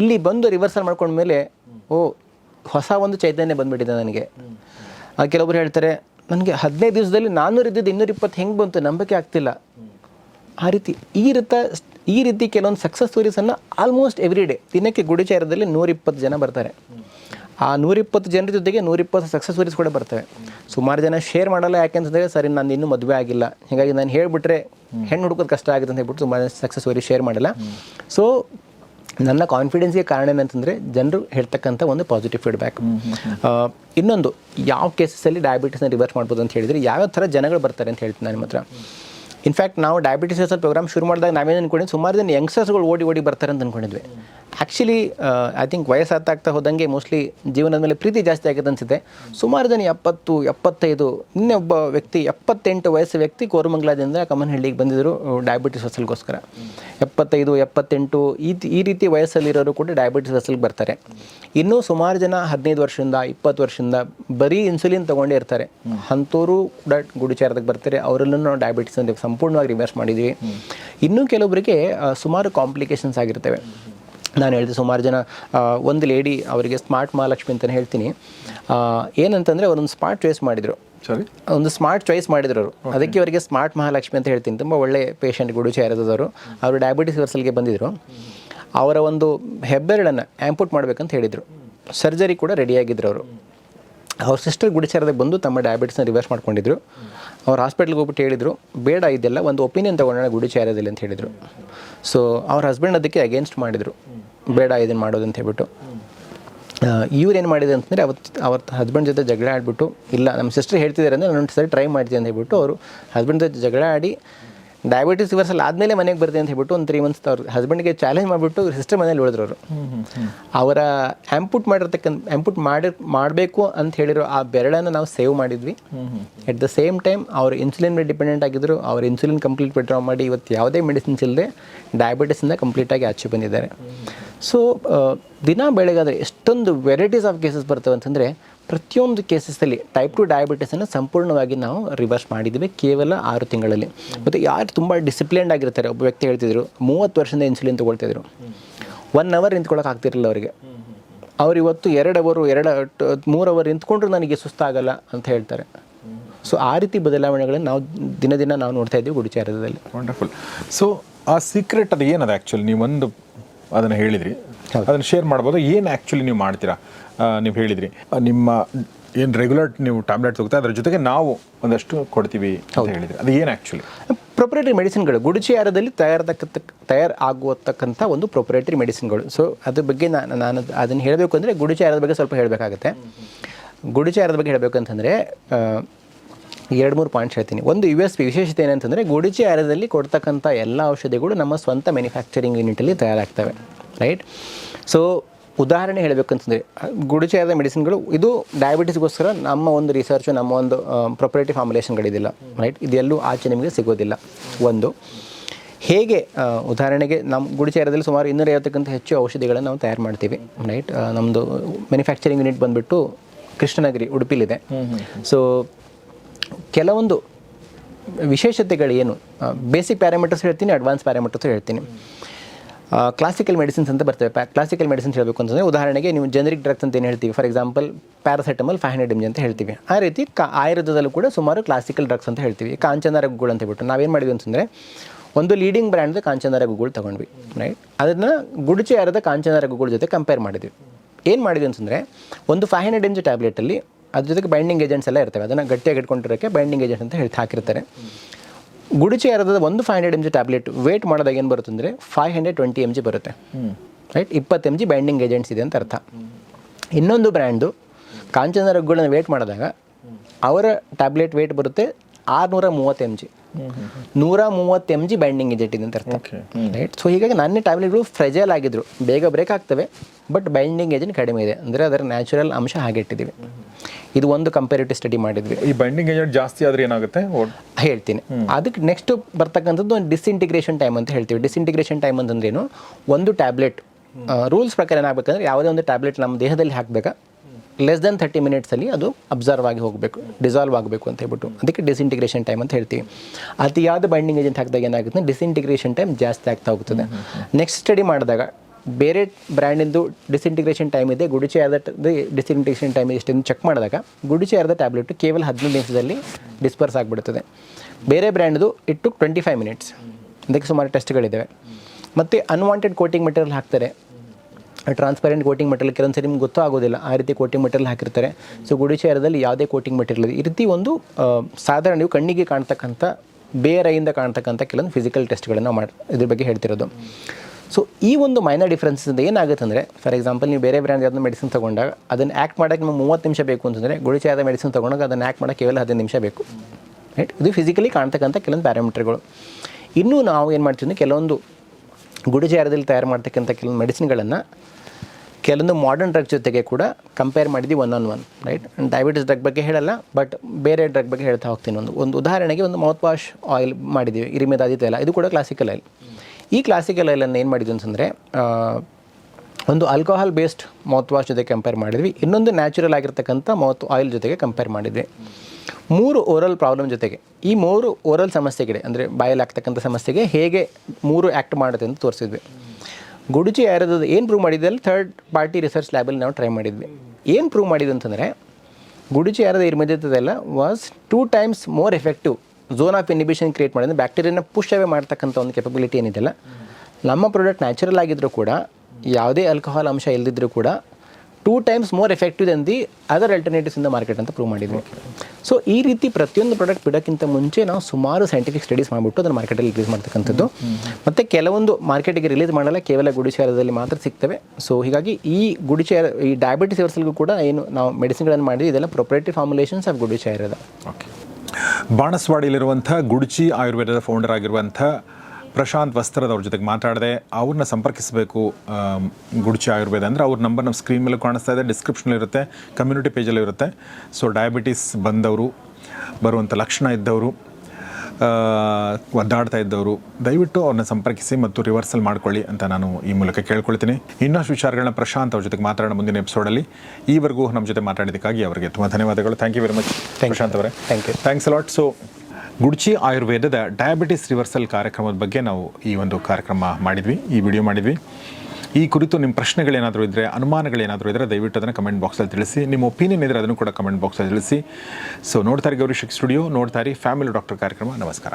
ಇಲ್ಲಿ ಬಂದು ರಿವರ್ಸಲ್ ಮಾಡ್ಕೊಂಡ್ಮೇಲೆ ಓ, ಹೊಸ ಒಂದು ಚೈತನ್ಯ ಬಂದುಬಿಟ್ಟಿದೆ ನನಗೆ. ಕೆಲವೊಬ್ಬರು ಹೇಳ್ತಾರೆ, ನನಗೆ ಹದಿನೈದು ದಿವಸದಲ್ಲಿ ನಾನ್ನೂರು ಇದ್ದಿದ್ದು ಇನ್ನೂರ ಇಪ್ಪತ್ತು ಹೆಂಗೆ ಬಂತು? ನಂಬಿಕೆ ಆಗ್ತಿಲ್ಲ. ಆ ರೀತಿ, ಈ ರೀತ, ಈ ರೀತಿ ಕೆಲವೊಂದು ಸಕ್ಸಸ್ ಸ್ಟೋರೀಸನ್ನು ಆಲ್ಮೋಸ್ಟ್ ಎವ್ರಿ ಡೇ ದಿನಕ್ಕೆ ಗುಡಿಚಾರದಲ್ಲಿ ನೂರಿಪ್ಪತ್ತು ಜನ ಬರ್ತಾರೆ. ಆ ನೂರಿಪ್ಪತ್ತು ಜನರ ಜೊತೆಗೆ ನೂರಿಪ್ಪತ್ತು ಸಕ್ಸಸ್ ಸ್ಟೋರೀಸ್ ಕೂಡ ಬರ್ತವೆ. ಸುಮಾರು ಜನ ಶೇರ್ ಮಾಡಲ್ಲ ಯಾಕೆಂತಂದರೆ ಸರಿ ನಾನು ಇನ್ನೂ ಮದುವೆ ಆಗಿಲ್ಲ. ಹೀಗಾಗಿ ನಾನು ಹೇಳಿಬಿಟ್ರೆ ಹೆಣ್ಣು ಹುಡುಕೋದು ಕಷ್ಟ ಆಗುತ್ತೆ ಅಂತ ಹೇಳ್ಬಿಟ್ಟು ಸುಮಾರು ಸಕ್ಸಸ್ ಸ್ಟೋರಿ ಶೇರ್ ಮಾಡಲ್ಲ. ಸೊ ನನ್ನ ಕಾನ್ಫಿಡೆನ್ಸ್ಗೆ ಕಾರಣ ಏನಂತಂದರೆ ಜನರು ಹೇಳ್ತಕ್ಕಂಥ ಒಂದು ಪಾಸಿಟಿವ್ ಫೀಡ್ಬ್ಯಾಕ್ ಇನ್ನೊಂದು ಯಾವ ಕೇಸಸ್ಸಲ್ಲಿ ಡಯಾಬಿಟಿಸ್ನ ರಿವರ್ಸ್ ಮಾಡ್ಬೋದು ಅಂತ ಹೇಳಿದರೆ ಯಾವ್ಯಾವ ಥರ ಜನಗಳು ಬರ್ತಾರೆ ಅಂತ ಹೇಳ್ತೀನಿ ನಾನು ಹತ್ರ ಇನ್ಫ್ಯಾಕ್ಟ್ ನಾವು ಡಯಾಬಿಟಿಸ್ ಪ್ರೋಗ್ರಾಮ್ ಶುರು ಮಾಡಿದಾಗ ನಾವೇನು ಅನ್ಕೊಂಡಿದ್ದು ಸುಮಾರು ಜನ ಯಂಗ್ಸ್ಟರ್ಸ್ಗಳು ಓಡಿ ಓಡಿ ಬರ್ತಾರೆ ಅಂತ ಅಂದ್ಕೊಂಡಿದ್ವಿ ಆ್ಯಕ್ಚುಲಿ ಐ ಥಿಂಕ್ ವಯಸ್ಸಾಗ್ತಾ ಹೋದಂಗೆ ಮೋಸ್ಟ್ಲಿ ಜೀವನದ ಮೇಲೆ ಪ್ರೀತಿ ಜಾಸ್ತಿ ಆಗಿದೆ ಅನಿಸುತ್ತೆ. ಸುಮಾರು ಜನ ಎಪ್ಪತ್ತು ಎಪ್ಪತ್ತೈದು ನಿನ್ನೆ ಒಬ್ಬ ವ್ಯಕ್ತಿ ಎಪ್ಪತ್ತೆಂಟು ವಯಸ್ಸು ವ್ಯಕ್ತಿ ಕೋರಮಂಗಲದಿಂದ ಕಮ್ಮನಹಳ್ಳಿಗೆ ಬಂದಿದ್ದರು ಡಯಾಬಿಟಿಸ್ ವಸಲ್ಗೋಸ್ಕರ ಎಪ್ಪತ್ತೈದು ಎಪ್ಪತ್ತೆಂಟು ಈ ಈ ರೀತಿ ವಯಸ್ಸಲ್ಲಿರೋರು ಕೂಡ ಡಯಾಬಿಟಿಸ್ ವಸಲ್ಗೆ ಬರ್ತಾರೆ. ಇನ್ನೂ ಸುಮಾರು ಜನ ಹದಿನೈದು ವರ್ಷದಿಂದ ಇಪ್ಪತ್ತು ವರ್ಷದಿಂದ ಬರೀ ಇನ್ಸುಲಿನ್ ತೊಗೊಂಡೇ ಇರ್ತಾರೆ. ಅಂಥವರು ಕೂಡ ಗುಡಿಚಾರದಾಗ ಬರ್ತಾರೆ. ಅವರಲ್ಲೂ ನಾವು ಡಯಾಬಿಟಿಸ್ ಅಂತ ಸಂಪೂರ್ಣವಾಗಿ ರಿವರ್ಸ್ ಮಾಡಿದ್ವಿ ಇನ್ನೂ ಕೆಲವೊಬ್ಬರಿಗೆ ಸುಮಾರು ಕಾಂಪ್ಲಿಕೇಶನ್ಸ್ ಆಗಿರ್ತವೆ. ನಾನು ಹೇಳಿದೆ ಸುಮಾರು ಜನ ಒಂದು ಲೇಡಿ ಅವರಿಗೆ ಸ್ಮಾರ್ಟ್ ಮಹಾಲಕ್ಷ್ಮಿ ಅಂತಲೇ ಹೇಳ್ತೀನಿ. ಏನಂತಂದರೆ ಅವರೊಂದು ಸ್ಮಾರ್ಟ್ ಚಾಯ್ಸ್ ಮಾಡಿದರು. ಸರಿ ಒಂದು ಸ್ಮಾರ್ಟ್ ಚಾಯ್ಸ್ ಮಾಡಿದ್ರು ಅವರು. ಅದಕ್ಕೆ ಅವರಿಗೆ ಸ್ಮಾರ್ಟ್ ಮಹಾಲಕ್ಷ್ಮಿ ಅಂತ ಹೇಳ್ತೀನಿ. ತುಂಬ ಒಳ್ಳೆ ಪೇಷಂಟ್ ಗುಡು ಚೇರದವರು. ಅವರು ಡಯಾಬಿಟಿಸ್ ವರ್ಸಲ್ಗೆ ಬಂದಿದ್ದರು ಅವರ ಒಂದು ಹೆಬ್ಬೆರಳನ್ನು ಆ್ಯಂಪುಟ್ ಮಾಡಬೇಕಂತ ಹೇಳಿದರು. ಸರ್ಜರಿ ಕೂಡ ರೆಡಿಯಾಗಿದ್ದರು ಅವರು. ಅವ್ರ ಸಿಸ್ಟರ್ ಗುಡಿಚಾರದಾಗ ಬಂದು ತಮ್ಮ ಡಯಾಬಿಟಿಸ್ನ ರಿವರ್ಸ್ ಮಾಡ್ಕೊಂಡಿದ್ರು. ಅವ್ರು ಹಾಸ್ಪಿಟ್ಲ್ಗೆ ಹೋಗ್ಬಿಟ್ಟು ಹೇಳಿದರು, ಬೇಡ ಇದೆಲ್ಲ, ಒಂದು ಒಪಿನಿಯನ್ ತೊಗೊಂಡೋಣ ಗುಡಿಚಾರದಲ್ಲಿ ಅಂತ ಹೇಳಿದರು. ಸೊ ಅವ್ರ ಹಸ್ಬೆಂಡ್ ಅದಕ್ಕೆ ಅಗೇನ್ಸ್ಟ್ ಮಾಡಿದರು. ಬೇಡ ಇದನ್ನು ಮಾಡೋದು ಅಂತ ಹೇಳ್ಬಿಟ್ಟು. ಇವ್ರು ಏನು ಮಾಡಿದೆ ಅಂತಂದರೆ ಅವತ್ತು ಅವ್ರ ಹಸ್ಬೆಂಡ್ ಜೊತೆ ಜಗಳ ಆಡಿಬಿಟ್ಟು, ಇಲ್ಲ ನಮ್ಮ ಸಿಸ್ಟರ್ ಹೇಳ್ತಿದ್ದಾರೆ ಅಂದರೆ, ನಾನು ಸರಿ ಟ್ರೈ ಮಾಡ್ತೀನಿ ಅಂತ ಹೇಳ್ಬಿಟ್ಟು, ಅವರು ಹಸ್ಬೆಂಡ್ ಜೊತೆ ಜಗಳ ಆಡಿ ಡಯಾಬಿಟಿಸ್ ರಿವರ್ಸಲ್ ಆದಮೇಲೆ ಮನೆಗೆ ಬರ್ತೀನಿ ಅಂತ ಹೇಳ್ಬಿಟ್ಟು ಒಂದು ತ್ರೀ ಮಂತ್ಸ್ ಅವ್ರ ಹಸ್ಬೆಂಡ್ಗೆ ಚಾಲೆಂಜ್ ಮಾಡಿಬಿಟ್ಟು ಸಿಸ್ಟರ್ ಮನೇಲಿ ಉಳಿದ್ರು ಅವರು. ಅವರ ಆ್ಯಂಪುಟ್ ಮಾಡಿರ್ತಕ್ಕಂಥ ಆ್ಯಂಪುಟ್ ಮಾಡಿ ಮಾಡಬೇಕು ಅಂತ ಹೇಳಿರೋ ಆ ಬೆರಳನ್ನು ನಾವು ಸೇವ್ ಮಾಡಿದ್ವಿ. ಎಟ್ ದ ಸೇಮ್ ಟೈಮ್ ಅವರು ಇನ್ಸುಲಿನ್ ಮೇಲೆ ಡಿಪೆಂಡೆಂಟ್ ಆಗಿದ್ದರು ಅವ್ರು ಇನ್ಸುಲಿನ್ ಕಂಪ್ಲೀಟ್ ವಿಡ್ರಾ ಮಾಡಿ ಇವತ್ತು ಯಾವುದೇ ಮೆಡಿಸಿನ್ಸ್ ಇಲ್ಲದೆ ಡಯಾಬಿಟಿಸಿಂದ ಕಂಪ್ಲೀಟಾಗಿ ಆಚೆ ಬಂದಿದ್ದಾರೆ. ಸೊ ದಿನ ಬೆಳಗಾದರೆ ಎಷ್ಟೊಂದು ವೆರೈಟೀಸ್ ಆಫ್ ಕೇಸಸ್ ಬರ್ತವೆ ಅಂತಂದರೆ ಪ್ರತಿಯೊಂದು ಕೇಸಸ್ಸಲ್ಲಿ ಟೈಪ್ ಟು ಡಯಾಬಿಟಿಸನ್ನು ಸಂಪೂರ್ಣವಾಗಿ ನಾವು ರಿವರ್ಸ್ ಮಾಡಿದ್ದೀವಿ ಕೇವಲ ಆರು ತಿಂಗಳಲ್ಲಿ. ಮತ್ತು ಯಾರು ತುಂಬ ಡಿಸಿಪ್ಲಿನ್ಡ್ ಆಗಿರ್ತಾರೆ ಒಬ್ಬ ವ್ಯಕ್ತಿ ಹೇಳ್ತಿದ್ರು ಮೂವತ್ತು ವರ್ಷದಿಂದ ಇನ್ಸುಲಿನ್ ತೊಗೊಳ್ತಿದ್ರು. ಒನ್ ಅವರ್ ನಿಂತ್ಕೊಳ್ಳೋಕೆ ಆಗ್ತಿರಲಿಲ್ಲ ಅವರಿಗೆ. ಅವ್ರು ಇವತ್ತು ಎರಡು ಅವರು ಎರಡು ಮೂರು ಅವರ್ ನಿಂತ್ಕೊಂಡ್ರು ನನಗೆ ಸುಸ್ತಾಗಲ್ಲ ಅಂತ ಹೇಳ್ತಾರೆ. ಸೊ ಆ ರೀತಿ ಬದಲಾವಣೆಗಳನ್ನು ನಾವು ದಿನ ದಿನ ನಾವು ನೋಡ್ತಾ ಇದ್ದೀವಿ ಗುಡಿಚಾರದಲ್ಲಿ ವಂಡರ್ಫುಲ್ ಸೊ ಆ ಸೀಕ್ರೆಟ್ ಅದು ಏನದು ಆ್ಯಕ್ಚುಲಿ ನೀವು ಒಂದು ಅದನ್ನು ಹೇಳಿದ್ರಿ. ಅದನ್ನು ಶೇರ್ ಮಾಡ್ಬೋದು. ಏನು ಆ್ಯಕ್ಚುಲಿ ನೀವು ಮಾಡ್ತೀರಾ? ನೀವು ಹೇಳಿದ್ರಿ. ನಿಮ್ಮ ಏನು ರೆಗ್ಯುಲರ್ ನೀವು ಟ್ಯಾಬ್ಲೆಟ್ ತಗೋತಾ ಅದ್ರ ಜೊತೆಗೆ ನಾವು ಒಂದಷ್ಟು ಕೊಡ್ತೀವಿ ಅಂತ ಹೇಳಿದ್ರಿ. ಅದು ಏನು ಆ್ಯಕ್ಚುಲಿ ಪ್ರೊಪ್ರೇಟರಿ ಮೆಡಿಸಿನ್ಗಳು ಗುಡಿಚಿಯಾರದಲ್ಲಿ ತಯಾರತಕ್ಕ ತಯಾರು ಆಗುವತಕ್ಕಂಥ ಒಂದು ಪ್ರೊಪ್ರೇಟರಿ ಮೆಡಿಸಿನ್ಗಳು ಸೊ ಅದ್ರ ಬಗ್ಗೆ ನಾನು ನಾನು ಅದನ್ನು ಹೇಳಬೇಕು ಅಂದರೆ ಗುಡಿಚಾರದ ಬಗ್ಗೆ ಸ್ವಲ್ಪ ಹೇಳಬೇಕಾಗತ್ತೆ. ಗುಡಿಚಾರದ ಬಗ್ಗೆ ಹೇಳಬೇಕಂತಂದರೆ ಎರಡು ಮೂರು ಪಾಯಿಂಟ್ಸ್ ಹೇಳ್ತೀನಿ. ಒಂದು ಯು ಎಸ್ ಪಿ ವಿಶೇಷತೆ ಏನಂತಂದರೆ ಗುಡಿಚಿ ಆಹಾರದಲ್ಲಿ ಕೊಡ್ತಕ್ಕಂಥ ಎಲ್ಲ ಔಷಧಿಗಳು ನಮ್ಮ ಸ್ವಂತ ಮ್ಯಾನುಫ್ಯಾಕ್ಚರಿಂಗ್ ಯೂನಿಟಲ್ಲಿ ತಯಾರಾಗ್ತವೆ ರೈಟ್ ಸೊ ಉದಾಹರಣೆ ಹೇಳಬೇಕಂತಂದರೆ ಗುಡಿಚಿ ಆಹಾರದ ಮೆಡಿಸಿನ್ಗಳು ಇದು ಡಯಾಬಿಟಿಸ್ಗೋಸ್ಕರ ನಮ್ಮ ಒಂದು ರಿಸರ್ಚು ನಮ್ಮ ಒಂದು ಪ್ರೊಪರೇಟಿವ್ ಫಾರ್ಮುಲೇಷನ್ಗಳಿದಿಲ್ಲ ರೈಟ್ ಇದೆಲ್ಲೂ ಆಚೆ ನಿಮಗೆ ಸಿಗೋದಿಲ್ಲ. ಒಂದು ಹೇಗೆ ಉದಾಹರಣೆಗೆ ನಮ್ಮ ಗುಡಿಚೇರದಲ್ಲಿ ಸುಮಾರು ಇನ್ನೂರ ಐವತ್ತಕ್ಕಿಂತ ಹೆಚ್ಚು ಔಷಧಿಗಳನ್ನು ನಾವು ತಯಾರು ಮಾಡ್ತೀವಿ ರೈಟ್ ನಮ್ಮದು ಮ್ಯಾನುಫ್ಯಾಕ್ಚರಿಂಗ್ ಯೂನಿಟ್ ಬಂದುಬಿಟ್ಟು ಕೃಷ್ಣನಗರಿ ಉಡುಪಿಲಿದೆ. ಸೊ ಕೆಲವೊಂದು ವಿಶೇಷತೆಗಳೇನು ಏನು ಬೇಸಿಕ್ ಪ್ಯಾರಾಮೀಟರ್ಸ್ ಹೇಳ್ತೀನಿ ಅಡ್ವಾನ್ಸ್ ಪ್ಯಾರಾಮೀಟರ್ಸ್ ಹೇಳ್ತೀನಿ. ಕ್ಲಾಸಿಕಲ್ ಮೆಡಿಸಿನ್ಸ್ ಅಂತ ಬರ್ತವೆ. ಪ್ಯಾ ಕ್ಲಾಸಿಕಲ್ ಮೆಡಿಸಿನ್ಸ್ ಹೇಳಬೇಕು ಅಂತಂದರೆ ಉದಾಹರಣೆಗೆ ನೀವು ಜೆನರಿಕ್ ಡ್ರಗ್ಸ್ ಅಂತ ಏನು ಹೇಳ್ತೀವಿ? ಫಾರ್ ಎಕ್ಸಾಂಪಲ್ ಪ್ಯಾರಾಸೆಟಮಲ್ ಫೈವ್ ಅಂತ ಹೇಳ್ತೀವಿ. ಆ ರೀತಿ ಕಾ, ಆಯುರ್ವೇದದಲ್ಲೂ ಕೂಡ ಸುಮಾರು ಕ್ಲಾಸಿಕಲ್ ಡ್ರಗ್ಸ್ ಅಂತ ಹೇಳ್ತೀವಿ. ಕಾಂಚನ ರಘುಗಳು ಅಂತ ಹೇಳ್ಬಿಟ್ಟು. ನಾವೇನು ಮಾಡಿದ್ವಿ ಅಂತಂದರೆ ಒಂದು ಲೀಡಿಂಗ್ ಬ್ರ್ಯಾಂಡ್ದು ಕಾಂಚನ ರಘುಗಳು ತೊಗೊಂಡ್ವಿ ರೈಟ್ ಅದನ್ನು ಗುಡುಚಿ ಯಾರದ ಕಾಂಚನ ರಘುಗಳ ಜೊತೆ ಕಂಪೇರ್ ಮಾಡಿದ್ವಿ. ಏನು ಮಾಡಿದ್ವಿ ಅಂತಂದರೆ ಒಂದು ಫೈವ್ ಹಂಡ್ರೆಡ್ ಎಂ ಜಿ ಟ್ಯಾಬ್ಲೆಟಲ್ಲಿ ಅದ್ರ ಜೊತೆಗೆ ಬೈಂಡಿಂಗ್ ಏಜೆಂಟ್ಸ್ ಎಲ್ಲ ಇರ್ತವೆ. ಅದನ್ನು ಗಟ್ಟಿಯಾಗಿ ಇಟ್ಕೊಂಡಿರೋಕ್ಕೆ ಬೈಂಡಿಂಗ್ ಏಜೆಂಟ್ ಅಂತ ಹೇಳಿ, ಹಾಕಿರ್ತಾರೆ. ಗುಡುಚಿ ಅರ್ಧದ ಒಂದು five hundred M G tablet weight ಮಾಡೋದಾಗ ಏನು ಬರುತ್ತೆ ಅಂದರೆ five hundred twenty M G ಬರುತ್ತೆ. ರೈಟ್ ಇಪ್ಪತ್ತು ಎಂ ಜಿ ಬೈಂಡಿಂಗ್ ಏಜೆಂಟ್ಸ್ ಇದೆ ಅಂತ ಅರ್ಥ. ಇನ್ನೊಂದು ಬ್ರ್ಯಾಂಡು ಕಾಂಚನ ರಗ್ಗುಗಳನ್ನ ವೇಟ್ ಮಾಡಿದಾಗ ಅವರ ಟ್ಯಾಬ್ಲೆಟ್ ವೇಟ್ ಬರುತ್ತೆ ಆರುನೂರ ಮೂವತ್ತು ಎಂ ಜಿ ನೂರ ಮೂವತ್ತು ಎಂ ಜಿ ಬೈಂಡಿಂಗ್ ಏಜೆಂಟ್ ಇದೆ ಅಂತ ಅರ್ಥ. ರೈಟ್ ಸೊ ಹೀಗಾಗಿ ನನ್ನ ಟ್ಯಾಬ್ಲೆಟ್ಗಳು ಫ್ರೆಜೈಲ್ ಆಗಿದ್ರು. ಬೇಗ ಬ್ರೇಕ್ ಆಗ್ತವೆ ಬಟ್ ಬೈಂಡಿಂಗ್ ಏಜೆಂಟ್ ಕಡಿಮೆ ಇದೆ. ಅಂದರೆ ಅದರ ನ್ಯಾಚುರಲ್ ಅಂಶ ಹಾಗೆ ಇಟ್ಟಿದ್ದೀವಿ. ಇದು ಒಂದು ಕಂಪೇರಿಟಿವ್ ಸ್ಟಡಿ ಮಾಡಿದ್ವಿ. ಈ ಬೈಂಡಿಂಗ್ ಏಜೆಂಟ್ ಜಾಸ್ತಿ ಆದ್ರೆ ಏನಾಗುತ್ತೆ? ಹೇಳ್ತೀನಿ. ಅದಕ್ಕೆ ನೆಕ್ಸ್ಟ್ ಬರ್ತಕ್ಕಂಥದ್ದು ಒಂದು ಡಿಸ್ಇಂಟಿಗ್ರೇಷನ್ ಟೈಮ್ ಅಂತ ಹೇಳ್ತೀವಿ. ಡಿಸ್ಇಂಟಿಗ್ರೇಷನ್ ಟೈಮ್ ಅಂತಂದ್ರೇನು ಒಂದು ಟ್ಯಾಬ್ಲೆಟ್ ರೂಲ್ಸ್ ಪ್ರಕಾರ ಏನಾಗಬೇಕಂದ್ರೆ ಯಾವುದೇ ಒಂದು ಟ್ಯಾಬ್ಲೆಟ್ ನಮ್ಮ ದೇಹದಲ್ಲಿ ಹಾಕಬೇಕಾ? ಲೆಸ್ ದೆನ್ ಥರ್ಟಿ ಮಿನಿಟ್ಸಲ್ಲಿ ಅದು ಅಬ್ಸರ್ವ್ ಆಗಿ ಹೋಗಬೇಕು ಡಿಸಾಲ್ವ್ ಆಗಬೇಕು ಅಂತ ಹೇಳ್ಬಿಟ್ಟು. ಅದಕ್ಕೆ ಡಿಸ್ಇಂಟಿಗ್ರೇಷನ್ ಟೈಮ್ ಅಂತ ಹೇಳ್ತೀವಿ. ಅತಿಯಾದ ಬೈಂಡಿಂಗ್ ಏಜೆಂಟ್ ಹಾಕಿದಾಗ ಏನಾಗುತ್ತೆ? ಡಿಸ್ಇಂಟಿಗ್ರೇಷನ್ ಟೈಮ್ ಜಾಸ್ತಿ ಆಗ್ತಾ ಹೋಗ್ತದೆ. ನೆಕ್ಸ್ಟ್ ಸ್ಟಡಿ ಮಾಡಿದಾಗ ಬೇರೆ ಬ್ರ್ಯಾಂಡಿಂದು ಡಿಸ್ಇಂಟಿಗ್ರೇಷನ್ ಟೈಮ್ ಇದೆ. ಗುಡಿಚೆ ಆದ ಡಿಸ್ಇಂಟಿಗ್ರೇಷನ್ ಟೈಮ್ ಎಷ್ಟು ಚೆಕ್ ಮಾಡಿದಾಗ ಗುಡಿಚೆ ಆದ ಟ್ಯಾಬ್ಲೆಟ್ ಕೇವಲ ಹದಿನೈದು ನಿಮಿಷದಲ್ಲಿ ಡಿಸ್ಪರ್ಸ್ ಆಗಿಬಿಡ್ತದೆ. ಬೇರೆ ಬ್ರ್ಯಾಂಡ್ದು ಇಟ್ಟು ಟ್ವೆಂಟಿ ಫೈವ್ ಮಿನಿಟ್ಸ್ ಅದಕ್ಕೆ ಸುಮಾರು ಟೆಸ್ಟ್ಗಳಿದ್ದಾವೆ ಮತ್ತು ಅನ್ವಾಂಟೆಡ್ ಕೋಟಿಂಗ್ ಮೆಟೀರಿಯಲ್ ಹಾಕ್ತಾರೆ. ಟ್ರಾನ್ಸ್ಪರೆಂಟ್ ಕೋಟಿಂಗ್ ಮೆಟೀರಿಯಲ್ ಕೆಲವೊಂದು ಸರಿ ನಿಮ್ಗೆ ಗೊತ್ತೂ ಆಗೋದಿಲ್ಲ. ಆ ರೀತಿ ಕೋಟಿಂಗ್ ಮೆಟೀರಿಯಲ್ ಹಾಕಿರ್ತಾರೆ. ಸೊ ಗುಡಿಚೇರದಲ್ಲಿ ಯಾವುದೇ ಕೋಟಿಂಗ್ ಮೆಟೀರಿಯಲ್ ಈ ರೀತಿ ಒಂದು ಸಾಧಾರಣ ನೀವು ಕಣ್ಣಿಗೆ ಕಾಣ್ತಕ್ಕಂಥ, ಬೇರೆಯಿಂದ ಕಾಣ್ತಕ್ಕಂಥ ಕೆಲವೊಂದು ಫಿಸಿಕಲ್ ಟೆಸ್ಟ್ಗಳನ್ನು ಮಾಡಿ, ಇದ್ರ ಬಗ್ಗೆ ಹೇಳ್ತಿರೋದು. ಸೊ ಈ ಒಂದು ಮೈನರ್ ಡಿಫ್ರೆನ್ಸಿಂದ ಏನಾಗುತ್ತೆ ಅಂದರೆ ಫಾರ್ ಎಕ್ಸಾಂಪಲ್ ನೀವು ಬೇರೆ ಬ್ರ್ಯಾಂಡ್ ಯಾವ್ದು ಮೆಡಿಸಿನ್ ತೊಗೊಂಡಾಗ, ಅದನ್ನು ಆ್ಯಕ್ಟ್ ಮಾಡೋಕ್ಕೆ ನಿಮ್ಗೆ ಮೂವತ್ತು ನಿಮಿಷ ಬೇಕು ಅಂತಂದರೆ ಗುಡಿಚೆಯಾದ ಮೆಡಿಸಿನ್ ತೊಗೊಂಡಾಗ ಅದನ್ನು ಆ್ಯಕ್ಟ್ ಮಾಡೋಕ್ಕೆ ಕೇವಲ ಹದಿನೈದು ನಿಮಿಷ ಬೇಕು. ರೈಟ್ ಇದು ಫಿಸಿಕಲಿ ಕಾಣ್ತಕ್ಕಂಥ ಕೆಲವೊಂದು ಪ್ಯಾರಾಮೀಟರ್ಗಳು ಇನ್ನೂ ನಾವು ಏನು ಮಾಡ್ತೀವಿ ಅಂದ್ರೆ ಕೆಲವೊಂದು ಗುಡಿಜಾರದಲ್ಲಿ ತಯಾರು ಮಾಡ್ತಕ್ಕಂಥ ಕೆಲವೊಂದು ಮೆಡಿಸಿನ್ಗಳನ್ನು ಕೆಲವೊಂದು ಮಾಡರ್ನ್ ಡ್ರಗ್ ಜೊತೆಗೆ ಕೂಡ ಕಂಪೇರ್ ಮಾಡಿದ್ವಿ one on one right diabetes drug ಬಗ್ಗೆ ಹೇಳಲ್ಲ ಬಟ್ ಬೇರೆ ಡ್ರಗ್ ಬಗ್ಗೆ ಹೇಳ್ತಾ ಹೋಗ್ತೀನಿ ಒಂದು. ಒಂದು ಉದಾಹರಣೆಗೆ ಒಂದು ಮೌತ್ ವಾಶ್ ಆಯಿಲ್ ಮಾಡಿದ್ದೀವಿ ಇರಿಮೆದಾದಿ ತೈಲ ಇದು ಕೂಡ ಕ್ಲಾಸಿಕಲ್ ಆಯಿಲ್ ಈ ಕ್ಲಾಸಿಕಲ್ ಆಯಿಲನ್ನು ಏನು ಮಾಡಿದ್ವಿ ಅಂತಂದರೆ ಒಂದು ಆಲ್ಕೋಹಾಲ್ ಬೇಸ್ಡ್ ಮೌತ್ ವಾಶ್ ಜೊತೆ ಕಂಪೇರ್ ಮಾಡಿದ್ವಿ. ಇನ್ನೊಂದು ನ್ಯಾಚುರಲ್ ಆಗಿರ್ತಕ್ಕಂಥ ಮೌತ್ ಆಯಿಲ್ ಜೊತೆಗೆ ಕಂಪೇರ್ ಮಾಡಿದ್ವಿ. ಮೂರು ಓರಲ್ ಪ್ರಾಬ್ಲಮ್ ಜೊತೆಗೆ, ಈ ಮೂರು ಓರಲ್ ಸಮಸ್ಯೆಗಿದೆ, ಅಂದರೆ ಬಾಯಲ್ಲಿ ಆಗ್ತಕ್ಕಂಥ ಸಮಸ್ಯೆಗೆ ಹೇಗೆ ಮೂರು ಆ್ಯಕ್ಟ್ ಮಾಡುತ್ತೆ ಅಂತ ತೋರಿಸಿದ್ವಿ. ಗುಡುಚಿ ಆಯುರ್ವೇದದ ಏನು ಪ್ರೂವ್ ಮಾಡಿದ್ವಿ ಅಲ್ಲಿ? ಥರ್ಡ್ ಪಾರ್ಟಿ ರಿಸರ್ಚ್ ಲ್ಯಾಬಲ್ಲಿ ನಾವು ಟ್ರೈ ಮಾಡಿದ್ವಿ. ಏನು ಪ್ರೂವ್ ಮಾಡಿದ್ವಿ ಅಂತಂದರೆ, Guduchi Ayurveda ಇರ್ಮಿದೆಲ್ಲ was two times more effective zone of inhibition create ಮಾಡಿದ್ರೆ ಬ್ಯಾಕ್ಟೀರಿಯಾನ ಪುಷ್ ಅವೇ ಮಾಡ್ತಕ್ಕಂಥ ಒಂದು ಕೆಪಬಿಲಿಟಿ ಏನಿದೆಲ್ಲ ನಮ್ಮ ಪ್ರಾಡಕ್ಟ್ ನ್ಯಾಚುರಲ್ ಆಗಿದ್ದರೂ ಕೂಡ, ಯಾವುದೇ ಆಲ್ಕೋಹಾಲ್ ಅಂಶ ಇಲ್ಲದಿದ್ದರೂ ಕೂಡ two times more effective than the other alternatives in the market ಅಂತ ಪ್ರೂವ್ ಮಾಡಿದ್ವಿ. ಸೊ ಈ ರೀತಿ ಪ್ರತಿಯೊಂದು ಪ್ರಾಡಕ್ಟ್ ಬಿಡೋಕ್ಕಿಂತ ಮುಂಚೆ ನಾವು ಸುಮಾರು ಸೈಂಟಿಫಿಕ್ ಸ್ಟಡೀಸ್ ಮಾಡಿಬಿಟ್ಟು ಅದನ್ನು ಮಾರ್ಕೆಟಲ್ಲಿ ರಿಲೀಸ್ ಮಾಡ್ತಕ್ಕಂಥದ್ದು. ಮತ್ತು ಕೆಲವೊಂದು ಮಾರ್ಕೆಟಿಗೆ ರಿಲೀಸ್ ಮಾಡಲ್ಲ, ಕೇವಲ ಗುಡಿಚೇರದಲ್ಲಿ ಮಾತ್ರ ಸಿಗ್ತವೆ. ಸೊ ಹೀಗಾಗಿ ಈ ಗುಡಿಚೇರ, ಈ ಡಯಾಬಿಟಿಸ್ ರಿವರ್ಸಲ್ಗೂ ಕೂಡ ಏನು ನಾವು ಮೆಡಿಸಿನ್ಗಳನ್ನು ಮಾಡಿದ್ವಿ, ಇದೆಲ್ಲ ಪ್ರೊಪ್ರೇಟಿವ್ ಫಾರ್ಮುಲೇಷನ್ಸ್ ಆಫ್ ಗುಡಿಚೇರದ. ಓಕೆ ಬಾಣಸ್ವಾಡಿಯಲ್ಲಿರುವಂಥ ಗುಡಿಚಿ ಆಯುರ್ವೇದದ ಫೌಂಡರ್ ಆಗಿರುವಂಥ ಪ್ರಶಾಂತ್ ವಸ್ತ್ರದ ಅವ್ರ ಜೊತೆಗೆ ಮಾತಾಡಿದೆ ಅವ್ರನ್ನ ಸಂಪರ್ಕಿಸಬೇಕು ಗುಡ್ಚಿ ಆಯುರ್ವೇದ ಅಂದರೆ ಅವ್ರ ನಂಬರ್ ನಮ್ಮ ಸ್ಕ್ರೀನ್ ಮೇಲೆ ಕಾಣಿಸ್ತಾ ಇದೆ ಡಿಸ್ಕ್ರಿಪ್ಷನ್ ಇರುತ್ತೆ ಕಮ್ಯುನಿಟಿ ಪೇಜಲ್ಲಿ ಇರುತ್ತೆ. ಸೊ ಡಯಾಬಿಟಿಸ್ ಬಂದವರು ಬರುವಂಥ ಲಕ್ಷಣ ಇದ್ದವರು ಒದ್ದಾಡ್ತಾ ಇದ್ದವರು ದಯವಿಟ್ಟು ಅವ್ರನ್ನ ಸಂಪರ್ಕಿಸಿ ಮತ್ತು ರಿವರ್ಸಲ್ ಮಾಡ್ಕೊಳ್ಳಿ ಅಂತ ನಾನು ಈ ಮೂಲಕ ಕೇಳ್ಕೊಳ್ತೀನಿ. ಇನ್ನಷ್ಟು ವಿಚಾರಗಳನ್ನ ಪ್ರಶಾಂತ್ ಅವ್ರ ಜೊತೆಗೆ ಮಾತಾಡೋಣ ಮುಂದಿನ ಎಪಿಸೋಡಲ್ಲಿ ಈವರೆಗೂ ನಮ್ಮ ಜೊತೆ ಮಾತಾಡಿದ್ದಕ್ಕಾಗಿ ಅವರಿಗೆ ತುಂಬ ಧನ್ಯವಾದಗಳು. Thank you very much Prashant ಅವರೇ. Thank you thanks a lot so Guduchi ಆಯುರ್ವೇದದ ಡಯಾಬಿಟಿಸ್ ರಿವರ್ಸಲ್ ಕಾರ್ಯಕ್ರಮದ ಬಗ್ಗೆ ನಾವು ಈ ಒಂದು ಕಾರ್ಯಕ್ರಮ ಮಾಡಿದ್ವಿ, ಈ ವಿಡಿಯೋ ಮಾಡಿದ್ವಿ. ಈ ಕುರಿತು ನಿಮ್ಮ ಪ್ರಶ್ನೆಗಳೇನಾದರೂ ಇದ್ದರೆ ಅನುಮಾನಗಳೇನಾದರೂ ಇದ್ದರೆ ದಯವಿಟ್ಟು ಅದನ್ನು ಕಮೆಂಟ್ ಬಾಕ್ಸಲ್ಲಿ ತಿಳಿಸಿ. ನಿಮ್ಮ ಒಪಿನಿಯನ್ ಇದ್ದರೆ ಅದನ್ನು ಕೂಡ ಕಮೆಂಟ್ ಬಾಕ್ಸಲ್ಲಿ ತಿಳಿಸಿ. ಸೊ ನೋಡ್ತಾರೆ ಗೌರಿ ಶಿಕ್ ಸ್ಟುಡಿಯೋ ನೋಡ್ತಾರೆ ಫ್ಯಾಮಿಲಿ ಡಾಕ್ಟರ್ ಕಾರ್ಯಕ್ರಮ. ನಮಸ್ಕಾರ.